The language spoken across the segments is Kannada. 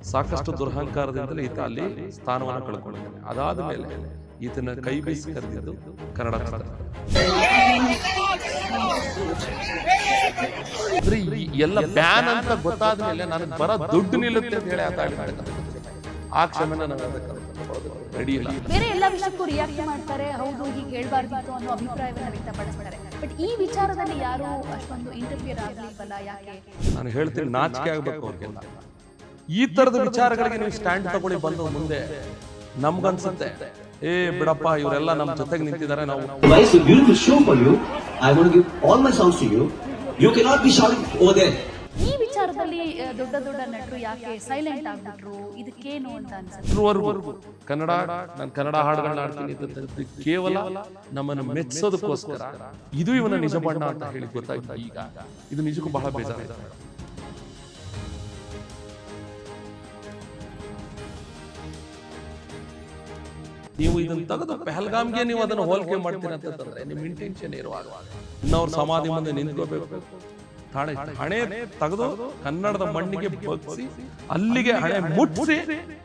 ಸಾಕಷ್ಟು ದುರಹಂಕಾರದಿಂದಲೇ ಈತ ಅಲ್ಲಿ ಸ್ಥಾನವನ್ನು ಕಳ್ಕೊಂಡಿದ್ದಾನೆ ಅದಾದ ಮೇಲೆ ಈತನ ಕೈ ಬೀಸಿ ಕರೆದಿದ್ದು ಕನ್ನಡ ಎಲ್ಲ ಬ್ಯಾನ್ ಅಂತ ಗೊತ್ತಾದ ಮೇಲೆ ನನಗೆ ಬರ ದುಡ್ಡು ನಿಲ್ಲುತ್ತೆ ಅಂತ ಹೇಳಿ ಆತ ಆಡಿರ್ತಕ್ಕಂಥದ್ದು. ಆ ಕ್ಷಮೆನ ರೆಡಿ ಇಲ್ಲ. ಬೇರೆ ಎಲ್ಲ ವಿಷಯಕ್ಕೂ ರಿಯಾಕ್ಟ್ ಮಾಡ್ತಾರೆ. ಹೌದು ಹೀಗೆ ಹೇಳ್ಬಾರ್ದಿತ್ತು ಅನ್ನೋ ಅಭಿಪ್ರಾಯವನ್ನ ವ್ಯಕ್ತಪಡಿಸ್ತಾರೆ. ಬಟ್ ಈ ವಿಚಾರದಲ್ಲಿ ಯಾರು ಅಷ್ಟೊಂದು ಇಂಟರ್ಫಿಯರ್ ಆಗ್ಲಿಲ್ವಲ್ಲ? ಯಾಕೆ? ನಾನು ಹೇಳ್ತೀನಿ ನಾಚಿಕೆ ಆಗ್ಬೇಕು ಅವ್ರಿಗೆಲ್ಲ. ಈ ತರದ ವಿಚಾರಗಳಿಗೆ ನೀವು ಸ್ಟ್ಯಾಂಡ್ ತಗೊಳ್ಳಿ ಬಂದು ಮುಂದೆ. ನಮ್ಗನ್ಸುತ್ತೆ. ಏ ಬಿಡಪ್ಪ ಇವರೆಲ್ಲ ನಮ್ಮ ಜೊತೆಗೆ ನಿಂತಿದ್ದಾರೆ ನಾವು it's a beautiful show for you. I want to give all my songs to you. You cannot be shouting over there. ಈ ವಿಚಾರದಲ್ಲಿ ಆ, ದೊಡ್ಡ ದೊಡ್ಡ ನಟರು ಯಾಕೆ ಸೈಲೆಂಟ್ ಆಗ್ಬಿಟ್ರು? ಇದಕ್ಕೇನು ಅಂತ ಅನ್ಸುತ್ತೆ? ಇದುವರೆಗೂ ಕನ್ನಡ ನಾನು ಕನ್ನಡ ಹಾಡುಗಳನ್ನ ಆಡ್ತೀನಿ ಅಂತ ಕೇವಲ ನಮ್ಮನ್ನು ಮೆಚ್ಚೋದಕ್ಕೋಸ್ಕರ ಇದು ಇವನ ನಿಜ ಬಣ್ಣ ಅಂತ ಹೇಳಿ ಗೊತ್ತಾಯ್ತು ಈಗ. ಇದು ನಿಜಕ್ಕೂ ಬಹಳ ಬೇಜಾರಾಯ್ತು. ನೀವು ಇದನ್ನ ತೆಗೆದು ಪೆಹಲ್ಗಾಮ್ಗೆ ನೀವು ಅದನ್ನು ಹೋಲಿಕೆ ಮಾಡ್ತೀರ ಅಂತಂದ್ರೆ ನಿಮ್ಮ ಇಂಟೆನ್ಷನ್ ಇರುವಾಗ. ಇನ್ನವ್ರ ಸಮಾಧಿ ಮುಂದೆ ನಿಂತ್ಕೋಬೇಕು. ಹಣೆ ಹಣೆ ತೆಗೆದು ಕನ್ನಡದ ಮಣ್ಣಿಗೆ ಬಗ್ಸಿ, ಅಲ್ಲಿಗೆ ಹಣೆ ಮುಟ್ಟಿಸಿ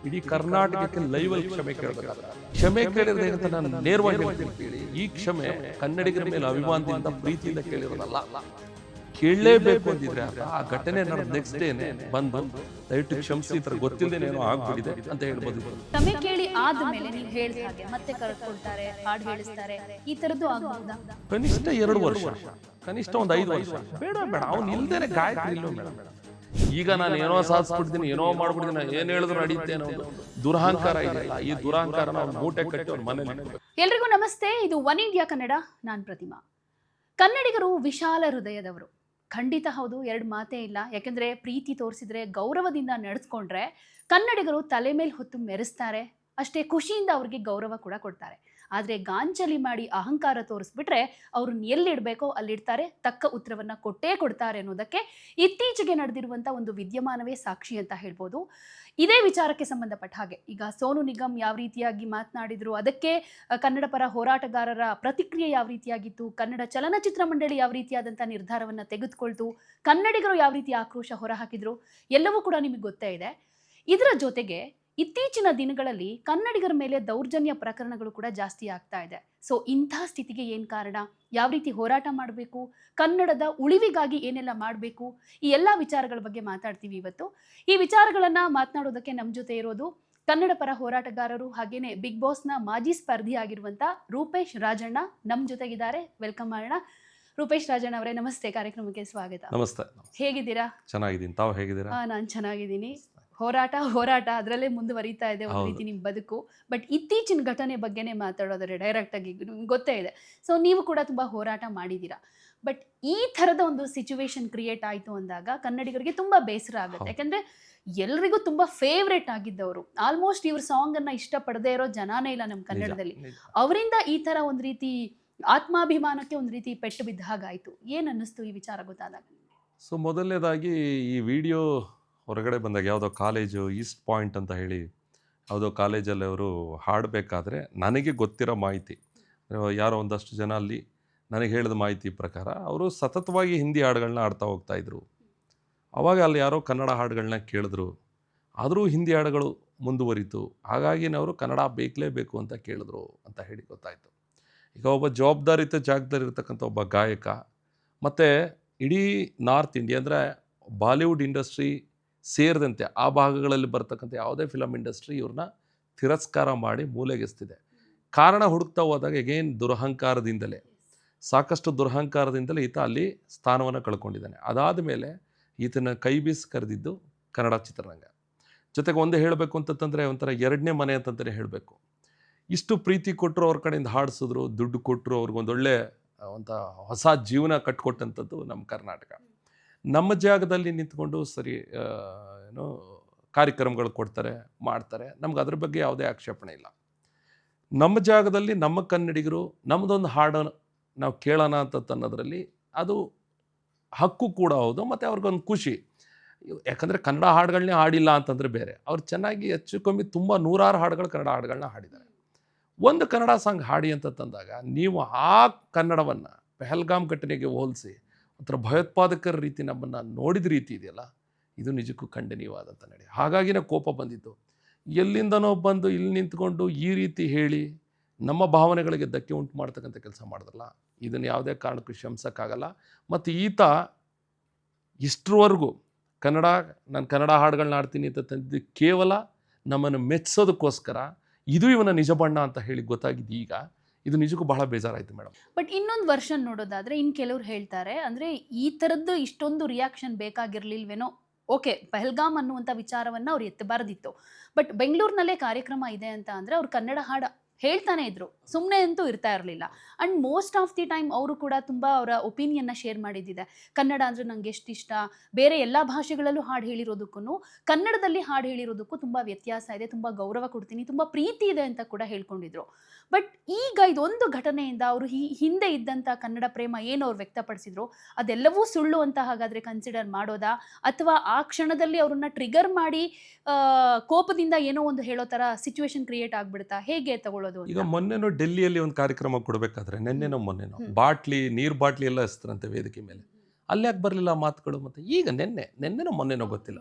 ಇಡೀ ಕರ್ನಾಟಕಕ್ಕೆ ಲೈವಲ್ ಕ್ಷಮೆ ಕೇಳಬೇಕಾದ್ರೆ. ಕ್ಷಮೆ ಕೇಳಿದ್ರೆ ಅಂತ ನಾನು ನೇರವಾಗಿ ಈ ಕ್ಷಮೆ ಕನ್ನಡಿಗರ ಮೇಲೆ ಅಭಿಮಾನದಿಂದ, ಪ್ರೀತಿಯಿಂದ ಕೇಳಿರೋದಲ್ಲ. ಕೇಳಲೇಬೇಕು ಅಂದಿದ್ರೆ ಆ ಘಟನೆ ನಡೆದ ನೆಕ್ಸ್ಟ್ ಡೇನೆ ಬಂದು ದಯವಿಟ್ಟು ಕ್ಷಮಿಸಿ ಈ ತರ ಗೊತ್ತಿಲ್ಲದೇನೆ ಏನೋ ಆಗ್ಬಿಟ್ಟಿದೆ ಅಂತ ಹೇಳ್ಬೋದು. ತಮೆ ಕೇಳಿ ಆದ್ಮೇಲೆ ನೀವು ಹೇಳಿದ ಹಾಗೆ ಮತ್ತೆ ಕರೆದುಕೊಳ್ತಾರೆ ಹಾಡು ಹೇಳಿಸ್ತಾರೆ ಈ ತರದ್ದು ಆಗ್ಬಹುದಾ? ಕನಿಷ್ಠ ಎರಡು ವರ್ಷ ಕನಿಷ್ಠ ಒಂದು ಐದು ವರ್ಷ. ಬೇಡ ಬೇಡ ಅವ್ನು ಇಲ್ದೇನೆ ಗಾಯತ್ರಿ ಇಲ್ಲೋ ಬೇಡ ಈಗ ನಾನು ಏನೋ ಸಾಧಿಸ್ಬಿಡ್ತೀನಿ ಏನೋ ಮಾಡ್ಬಿಡ್ತೀನಿ ನಾನು ಏನ್ ಹೇಳಿದ್ರು ಅನ್ನೋ ದುರಹಂಕಾರ ಇದೆಯಲ್ಲ ಈ ದುರಹಂಕಾರನ ಅವ್ನು ಮೂಟೆ ಕಟ್ಟಿ ಅವ್ನ ಮನೇಲಿ. ಎಲ್ರಿಗೂ ನಮಸ್ತೆ ಇದು ಒನ್ ಇಂಡಿಯಾ ಕನ್ನಡ ನಾನ್ ಪ್ರತಿಮಾ. ಕನ್ನಡಿಗರು ವಿಶಾಲ ಹೃದಯದವರು. ಖಂಡಿತ ಹೌದು, ಎರಡು ಮಾತೇ ಇಲ್ಲ. ಯಾಕೆಂದರೆ ಪ್ರೀತಿ ತೋರಿಸಿದ್ರೆ, ಗೌರವದಿಂದ ನಡೆಸ್ಕೊಂಡ್ರೆ ಕನ್ನಡಿಗರು ತಲೆ ಮೇಲೆ ಹೊತ್ತು ಮೆರೆಸ್ತಾರೆ. ಅಷ್ಟೇ ಖುಷಿಯಿಂದ ಅವ್ರಿಗೆ ಗೌರವ ಕೂಡ ಕೊಡ್ತಾರೆ. ಆದರೆ ಗಾಂಚಲಿ ಮಾಡಿ ಅಹಂಕಾರ ತೋರಿಸ್ಬಿಟ್ರೆ ಅವ್ರನ್ನ ಎಲ್ಲಿಡಬೇಕೋ ಅಲ್ಲಿಡ್ತಾರೆ, ತಕ್ಕ ಉತ್ತರವನ್ನು ಕೊಟ್ಟೇ ಕೊಡ್ತಾರೆ ಅನ್ನೋದಕ್ಕೆ ಇತ್ತೀಚೆಗೆ ನಡೆದಿರುವಂಥ ಒಂದು ವಿದ್ಯಮಾನವೇ ಸಾಕ್ಷಿ ಅಂತ ಹೇಳ್ಬೋದು. ಇದೇ ವಿಚಾರಕ್ಕೆ ಸಂಬಂಧಪಟ್ಟ ಹಾಗೆ, ಈಗ ಸೋನು ನಿಗಮ್ ಯಾವ ರೀತಿಯಾಗಿ ಮಾತನಾಡಿದ್ರು, ಅದಕ್ಕೆ ಕನ್ನಡ ಪರ ಹೋರಾಟಗಾರರ ಪ್ರತಿಕ್ರಿಯೆ ಯಾವ ರೀತಿಯಾಗಿತ್ತು, ಕನ್ನಡ ಚಲನಚಿತ್ರ ಮಂಡಳಿ ಯಾವ ರೀತಿಯಾದಂಥ ನಿರ್ಧಾರವನ್ನು ತೆಗೆದುಕೊಳ್ತು, ಕನ್ನಡಿಗರು ಯಾವ ರೀತಿ ಆಕ್ರೋಶ ಹೊರಹಾಕಿದ್ರು, ಎಲ್ಲವೂ ಕೂಡ ನಿಮಗೆ ಗೊತ್ತೇ ಇದೆ. ಇದರ ಜೊತೆಗೆ ಇತ್ತೀಚಿನ ದಿನಗಳಲ್ಲಿ ಕನ್ನಡಿಗರ ಮೇಲೆ ದೌರ್ಜನ್ಯ ಪ್ರಕರಣಗಳು ಕೂಡ ಜಾಸ್ತಿ ಆಗ್ತಾ ಇದೆ. ಸೊ ಇಂಥ ಸ್ಥಿತಿಗೆ ಏನು ಕಾರಣ? ಯಾವ ರೀತಿ ಹೋರಾಟ ಮಾಡಬೇಕು? ಕನ್ನಡದ ಉಳಿವಿಗಾಗಿ ಏನೆಲ್ಲ ಮಾಡಬೇಕು? ಈ ಎಲ್ಲ ವಿಚಾರಗಳ ಬಗ್ಗೆ ಮಾತಾಡ್ತೀವಿ ಇವತ್ತು. ಈ ವಿಚಾರಗಳನ್ನ ಮಾತನಾಡೋದಕ್ಕೆ ನಮ್ಮ ಜೊತೆ ಇರೋದು ಕನ್ನಡ ಪರ ಹೋರಾಟಗಾರರು ಹಾಗೇನೆ ಬಿಗ್ ಬಾಸ್ನ ಮಾಜಿ ಸ್ಪರ್ಧಿ ಆಗಿರುವಂತ ರೂಪೇಶ್ ರಾಜಣ್ಣ ನಮ್ಮ ಜೊತೆಗಿದ್ದಾರೆ. ವೆಲ್ಕಮ್ ಮಾಡೋಣ ರೂಪೇಶ್ ರಾಜಣ್ಣ ಅವರೇ ನಮಸ್ತೆ. ಕಾರ್ಯಕ್ರಮಕ್ಕೆ ಸ್ವಾಗತ. ನಮಸ್ತೆ. ಹೇಗಿದ್ದೀರಾ? ಚೆನ್ನಾಗಿದ್ದೀನಿ. ತಾವು ಹೇಗಿದ್ದೀರಾ? ನಾನು ನಾನ್ ಚೆನ್ನಾಗಿದ್ದೀನಿ. ಹೋರಾಟ ಹೋರಾಟ ಅದರಲ್ಲೇ ಮುಂದುವರಿತಾ ಇದೆ ಒಂದು ರೀತಿ ನಿಮ್ಮ ಬದುಕು. ಬಟ್ ಇತ್ತೀಚಿನ ಘಟನೆ ಬಗ್ಗೆನೇ ಮಾತಾಡೋದ್ರೆ ಡೈರೆಕ್ಟ್ ಆಗಿ ನಿಮ್ಗೆ ಗೊತ್ತೇ ಇದೆ. ಸೊ ನೀವು ಕೂಡ ತುಂಬಾ ಹೋರಾಟ ಮಾಡಿದ್ದೀರಾ ಬಟ್ ಈ ಥರದ ಒಂದು ಸಿಚುವೇಶನ್ ಕ್ರಿಯೇಟ್ ಆಯಿತು ಅಂದಾಗ ಕನ್ನಡಿಗರಿಗೆ ತುಂಬಾ ಬೇಸರ ಆಗುತ್ತೆ. ಯಾಕಂದ್ರೆ ಎಲ್ರಿಗೂ ತುಂಬಾ ಫೇವ್ರೇಟ್ ಆಗಿದ್ದವರು. ಆಲ್ಮೋಸ್ಟ್ ಇವ್ರ ಸಾಂಗ್ ಅನ್ನ ಇಷ್ಟಪಡದೇ ಇರೋ ಜನಾನೇ ಇಲ್ಲ ನಮ್ಮ ಕನ್ನಡದಲ್ಲಿ. ಅವರಿಂದ ಈ ತರ ಒಂದು ರೀತಿ ಆತ್ಮಾಭಿಮಾನಕ್ಕೆ ಒಂದು ರೀತಿ ಪೆಟ್ಟು ಬಿದ್ದ ಹಾಗಾಯ್ತು. ಏನ್ ಅನ್ನಿಸ್ತು ಈ ವಿಚಾರ ಗೊತ್ತಾದಾಗ? ಸೊ ಮೊದಲನೇದಾಗಿ ಈ ವಿಡಿಯೋ ಹೊರಗಡೆ ಬಂದಾಗ ಯಾವುದೋ ಕಾಲೇಜು, ಈಸ್ಟ್ ಪಾಯಿಂಟ್ ಅಂತ ಹೇಳಿ ಯಾವುದೋ ಕಾಲೇಜಲ್ಲಿ ಅವರು ಹಾಡಬೇಕಾದ್ರೆ ನನಗೆ ಗೊತ್ತಿರೋ ಮಾಹಿತಿ. ಯಾರೋ ಒಂದಷ್ಟು ಜನ ಅಲ್ಲಿ ನನಗೆ ಹೇಳಿದ ಮಾಹಿತಿ ಪ್ರಕಾರ ಅವರು ಸತತವಾಗಿ ಹಿಂದಿ ಹಾಡುಗಳನ್ನ ಆಡ್ತಾ ಹೋಗ್ತಾ ಇದ್ರು. ಅವಾಗ ಅಲ್ಲಿ ಯಾರೋ ಕನ್ನಡ ಹಾಡುಗಳನ್ನ ಕೇಳಿದ್ರು. ಆದರೂ ಹಿಂದಿ ಹಾಡುಗಳು ಮುಂದುವರಿತು. ಹಾಗಾಗಿ ಅವರು ಕನ್ನಡ ಬೇಕಲೇಬೇಕು ಅಂತ ಕೇಳಿದ್ರು ಅಂತ ಹೇಳಿ ಗೊತ್ತಾಯಿತು. ಈಗ ಒಬ್ಬ ಜವಾಬ್ದಾರಿತ ಜಾಗದಲ್ಲಿ ಇರ್ತಕ್ಕಂಥ ಒಬ್ಬ ಗಾಯಕ, ಮತ್ತು ಇಡೀ ನಾರ್ತ್ ಇಂಡಿಯಾ ಅಂದರೆ ಬಾಲಿವುಡ್ ಇಂಡಸ್ಟ್ರಿ ಸೇರಿದಂತೆ ಆ ಭಾಗಗಳಲ್ಲಿ ಬರ್ತಕ್ಕಂಥ ಯಾವುದೇ ಫಿಲಮ್ ಇಂಡಸ್ಟ್ರಿ ಇವ್ರನ್ನ ತಿರಸ್ಕಾರ ಮಾಡಿ ಮೂಲೆಗೆಸ್ತಿದೆ. ಕಾರಣ ಹುಡುಕ್ತಾ ಹೋದಾಗ ಎಗೇನ್ ದುರಹಂಕಾರದಿಂದಲೇ. ಸಾಕಷ್ಟು ದುರಹಂಕಾರದಿಂದಲೇ ಈತ ಅಲ್ಲಿ ಸ್ಥಾನವನ್ನು ಕಳ್ಕೊಂಡಿದ್ದಾನೆ. ಅದಾದ ಮೇಲೆ ಈತನ ಕೈ ಬೀಸಿ ಕರೆದಿದ್ದು ಕನ್ನಡ ಚಿತ್ರರಂಗ. ಜೊತೆಗೆ ಒಂದೇ ಹೇಳಬೇಕು ಅಂತಂತಂದರೆ ಒಂಥರ ಎರಡನೇ ಮನೆ ಅಂತಂತಲೇ ಹೇಳಬೇಕು. ಇಷ್ಟು ಪ್ರೀತಿ ಕೊಟ್ಟರು ಅವ್ರ ಕಡೆಯಿಂದ ಹಾಡಿಸಿದ್ರು, ದುಡ್ಡು ಕೊಟ್ಟರು ಅವ್ರಿಗೊಂದೊಳ್ಳೆ ಒಂಥ ಹೊಸ ಜೀವನ ಕಟ್ಕೊಟ್ಟಂಥದ್ದು ನಮ್ಮ ಕರ್ನಾಟಕ. ನಮ್ಮ ಜಾಗದಲ್ಲಿ ನಿಂತ್ಕೊಂಡು ಸರಿ ಏನು ಕಾರ್ಯಕ್ರಮಗಳು ಕೊಡ್ತಾರೆ, ಮಾಡ್ತಾರೆ. ನಮ್ಗೆ ಅದ್ರ ಬಗ್ಗೆ ಯಾವುದೇ ಆಕ್ಷೇಪಣೆ ಇಲ್ಲ. ನಮ್ಮ ಜಾಗದಲ್ಲಿ ನಮ್ಮ ಕನ್ನಡಿಗರು ನಮ್ಮದೊಂದು ಹಾಡು ನಾವು ಕೇಳೋಣ ಅಂತ ತನ್ನೋದ್ರಲ್ಲಿ ಅದು ಹಕ್ಕು ಕೂಡ ಹೌದು, ಮತ್ತು ಅವ್ರಿಗೊಂದು ಖುಷಿ. ಯಾಕಂದರೆ ಕನ್ನಡ ಹಾಡುಗಳನ್ನೇ ಹಾಡಿಲ್ಲ ಅಂತಂದರೆ ಬೇರೆ. ಅವ್ರು ಚೆನ್ನಾಗಿ ಹೆಚ್ಚು ಕಮ್ಮಿ ತುಂಬ ನೂರಾರು ಹಾಡುಗಳು ಕನ್ನಡ ಹಾಡುಗಳನ್ನ ಹಾಡಿದ್ದಾರೆ. ಒಂದು ಕನ್ನಡ ಸಾಂಗ್ ಹಾಡಿ ಅಂತ ತಂದಾಗ, ನೀವು ಆ ಕನ್ನಡವನ್ನು ಪೆಹಲ್ಗಾಮ್ ಘಟನೆಗೆ ಹೋಲಿಸಿ ಒಂಥರ ಭಯೋತ್ಪಾದಕರ ರೀತಿ ನಮ್ಮನ್ನು ನೋಡಿದ ರೀತಿ ಇದೆಯಲ್ಲ, ಇದು ನಿಜಕ್ಕೂ ಖಂಡನೀಯವಾದಂಥ ನಡೆ ಹಾಗಾಗಿನೇ ಕೋಪ ಬಂದಿತ್ತು. ಎಲ್ಲಿಂದನೋ ಬಂದು ಇಲ್ಲಿ ನಿಂತ್ಕೊಂಡು ಈ ರೀತಿ ಹೇಳಿ ನಮ್ಮ ಭಾವನೆಗಳಿಗೆ ಧಕ್ಕೆ ಉಂಟು ಮಾಡ್ತಕ್ಕಂಥ ಕೆಲಸ ಮಾಡಿದ್ರಲ್ಲ, ಇದನ್ನು ಯಾವುದೇ ಕಾರಣಕ್ಕೂ ಕ್ಷಮಿಸೋಕ್ಕಾಗಲ್ಲ ಮತ್ತು ಈತ ಇಷ್ಟರವರೆಗೂ ಕನ್ನಡ, ನಾನು ಕನ್ನಡ ಹಾಡುಗಳನ್ನ ಆಡ್ತೀನಿ ಅಂತ ತಂದಿದ್ದು ಕೇವಲ ನಮ್ಮನ್ನು ಮೆಚ್ಚಿಸೋದಕ್ಕೋಸ್ಕರ ಇದು ಇವನ ನಿಜ ಬಣ್ಣ ಅಂತ ಹೇಳಿ ಗೊತ್ತಾಗಿದ್ದು ಈಗ ಇದು ನಿಜಕ್ಕೂ ಬಹಳ ಬೇಜಾರಾಯಿತು ಮೇಡಮ್. ಬಟ್ ಇನ್ನೊಂದು ವರ್ಷನ್ ನೋಡೋದಾದ್ರೆ ಇನ್ ಕೆಲವ್ರು ಹೇಳ್ತಾರೆ, ಅಂದ್ರೆ ಈ ತರದ್ದು ಇಷ್ಟೊಂದು ರಿಯಾಕ್ಷನ್ ಬೇಕಾಗಿರ್ಲಿಲ್ವೇನೋ ಓಕೆ ಪಹಲ್ಗಾಮ್ ಅನ್ನುವಂಥ ವಿಚಾರವನ್ನ ಅವ್ರು ಎತ್ತಬಾರದಿತ್ತು ಬಟ್ ಬೆಂಗಳೂರಿನಲ್ಲೇ ಕಾರ್ಯಕ್ರಮ ಇದೆ ಅಂತ ಅಂದ್ರೆ ಅವ್ರು ಕನ್ನಡ ಹಾಡು ಹೇಳ್ತಾನೆ ಇದ್ರು. ಸುಮ್ಮನೆ ಅಂತೂ ಇರ್ತಾ ಇರಲಿಲ್ಲ. And most of the time ಅವರು ಕೂಡ ತುಂಬ ಅವರ ಒಪಿನಿಯನ್ನ ಶೇರ್ ಮಾಡಿದ್ದಿದೆ. ಕನ್ನಡ ಅಂದರೆ ನಂಗೆ ಎಷ್ಟು ಇಷ್ಟ? ಬೇರೆ ಎಲ್ಲ ಭಾಷೆಗಳಲ್ಲೂ ಹಾಡು ಹೇಳಿರೋದಕ್ಕೂ ಕನ್ನಡದಲ್ಲಿ ಹಾಡು ಹೇಳಿರೋದಕ್ಕೂ ತುಂಬ ವ್ಯತ್ಯಾಸ ಇದೆ, ತುಂಬ ಗೌರವ ಕೊಡ್ತೀನಿ, ತುಂಬ ಪ್ರೀತಿ ಇದೆ ಅಂತ ಕೂಡ ಹೇಳ್ಕೊಂಡಿದ್ರು. ಬಟ್ ಈಗ ಇದೊಂದು ಘಟನೆಯಿಂದ ಅವರು ಈ ಹಿಂದೆ ಇದ್ದಂಥ ಕನ್ನಡ ಪ್ರೇಮ ಏನು ಅವ್ರು ವ್ಯಕ್ತಪಡಿಸಿದ್ರು? ಅದೆಲ್ಲವೂ ಸುಳ್ಳು ಅಂತ ಹಾಗಾದರೆ ಕನ್ಸಿಡರ್ ಮಾಡೋದಾ? ಅಥವಾ ಆ ಕ್ಷಣದಲ್ಲಿ ಅವ್ರನ್ನ ಟ್ರಿಗರ್ ಮಾಡಿ ಕೋಪದಿಂದ ಏನೋ ಒಂದು ಹೇಳೋ ಥರ ಸಿಚುವೇಶನ್ ಕ್ರಿಯೇಟ್ ಆಗಿಬಿಡ್ತಾ? ಹೇಗೆ ತಗೊಳ್ಳೋದು? ಈಗ ಮೊನ್ನೆನೋ ಡೆಲ್ಲಿಯಲ್ಲಿ ಒಂದು ಕಾರ್ಯಕ್ರಮ ಕೊಡಬೇಕಾದ್ರೆ ನಿನ್ನೆನೋ ಮೊನ್ನೆನೋ. ಬಾಟ್ಲಿ ನೀರು ಬಾಟ್ಲಿ ಎಲ್ಲ ಎಸ್ತರಂತೆ ವೇದಿಕೆ ಮೇಲೆ. ಅಲ್ಲಿ ಯಾಕೆ ಬರಲಿಲ್ಲ ಮಾತುಗಳು ಮತ್ತು? ಈಗ ನಿನ್ನೆ ನಿನ್ನೆನೋ ಮೊನ್ನೆನೋ ಗೊತ್ತಿಲ್ಲ.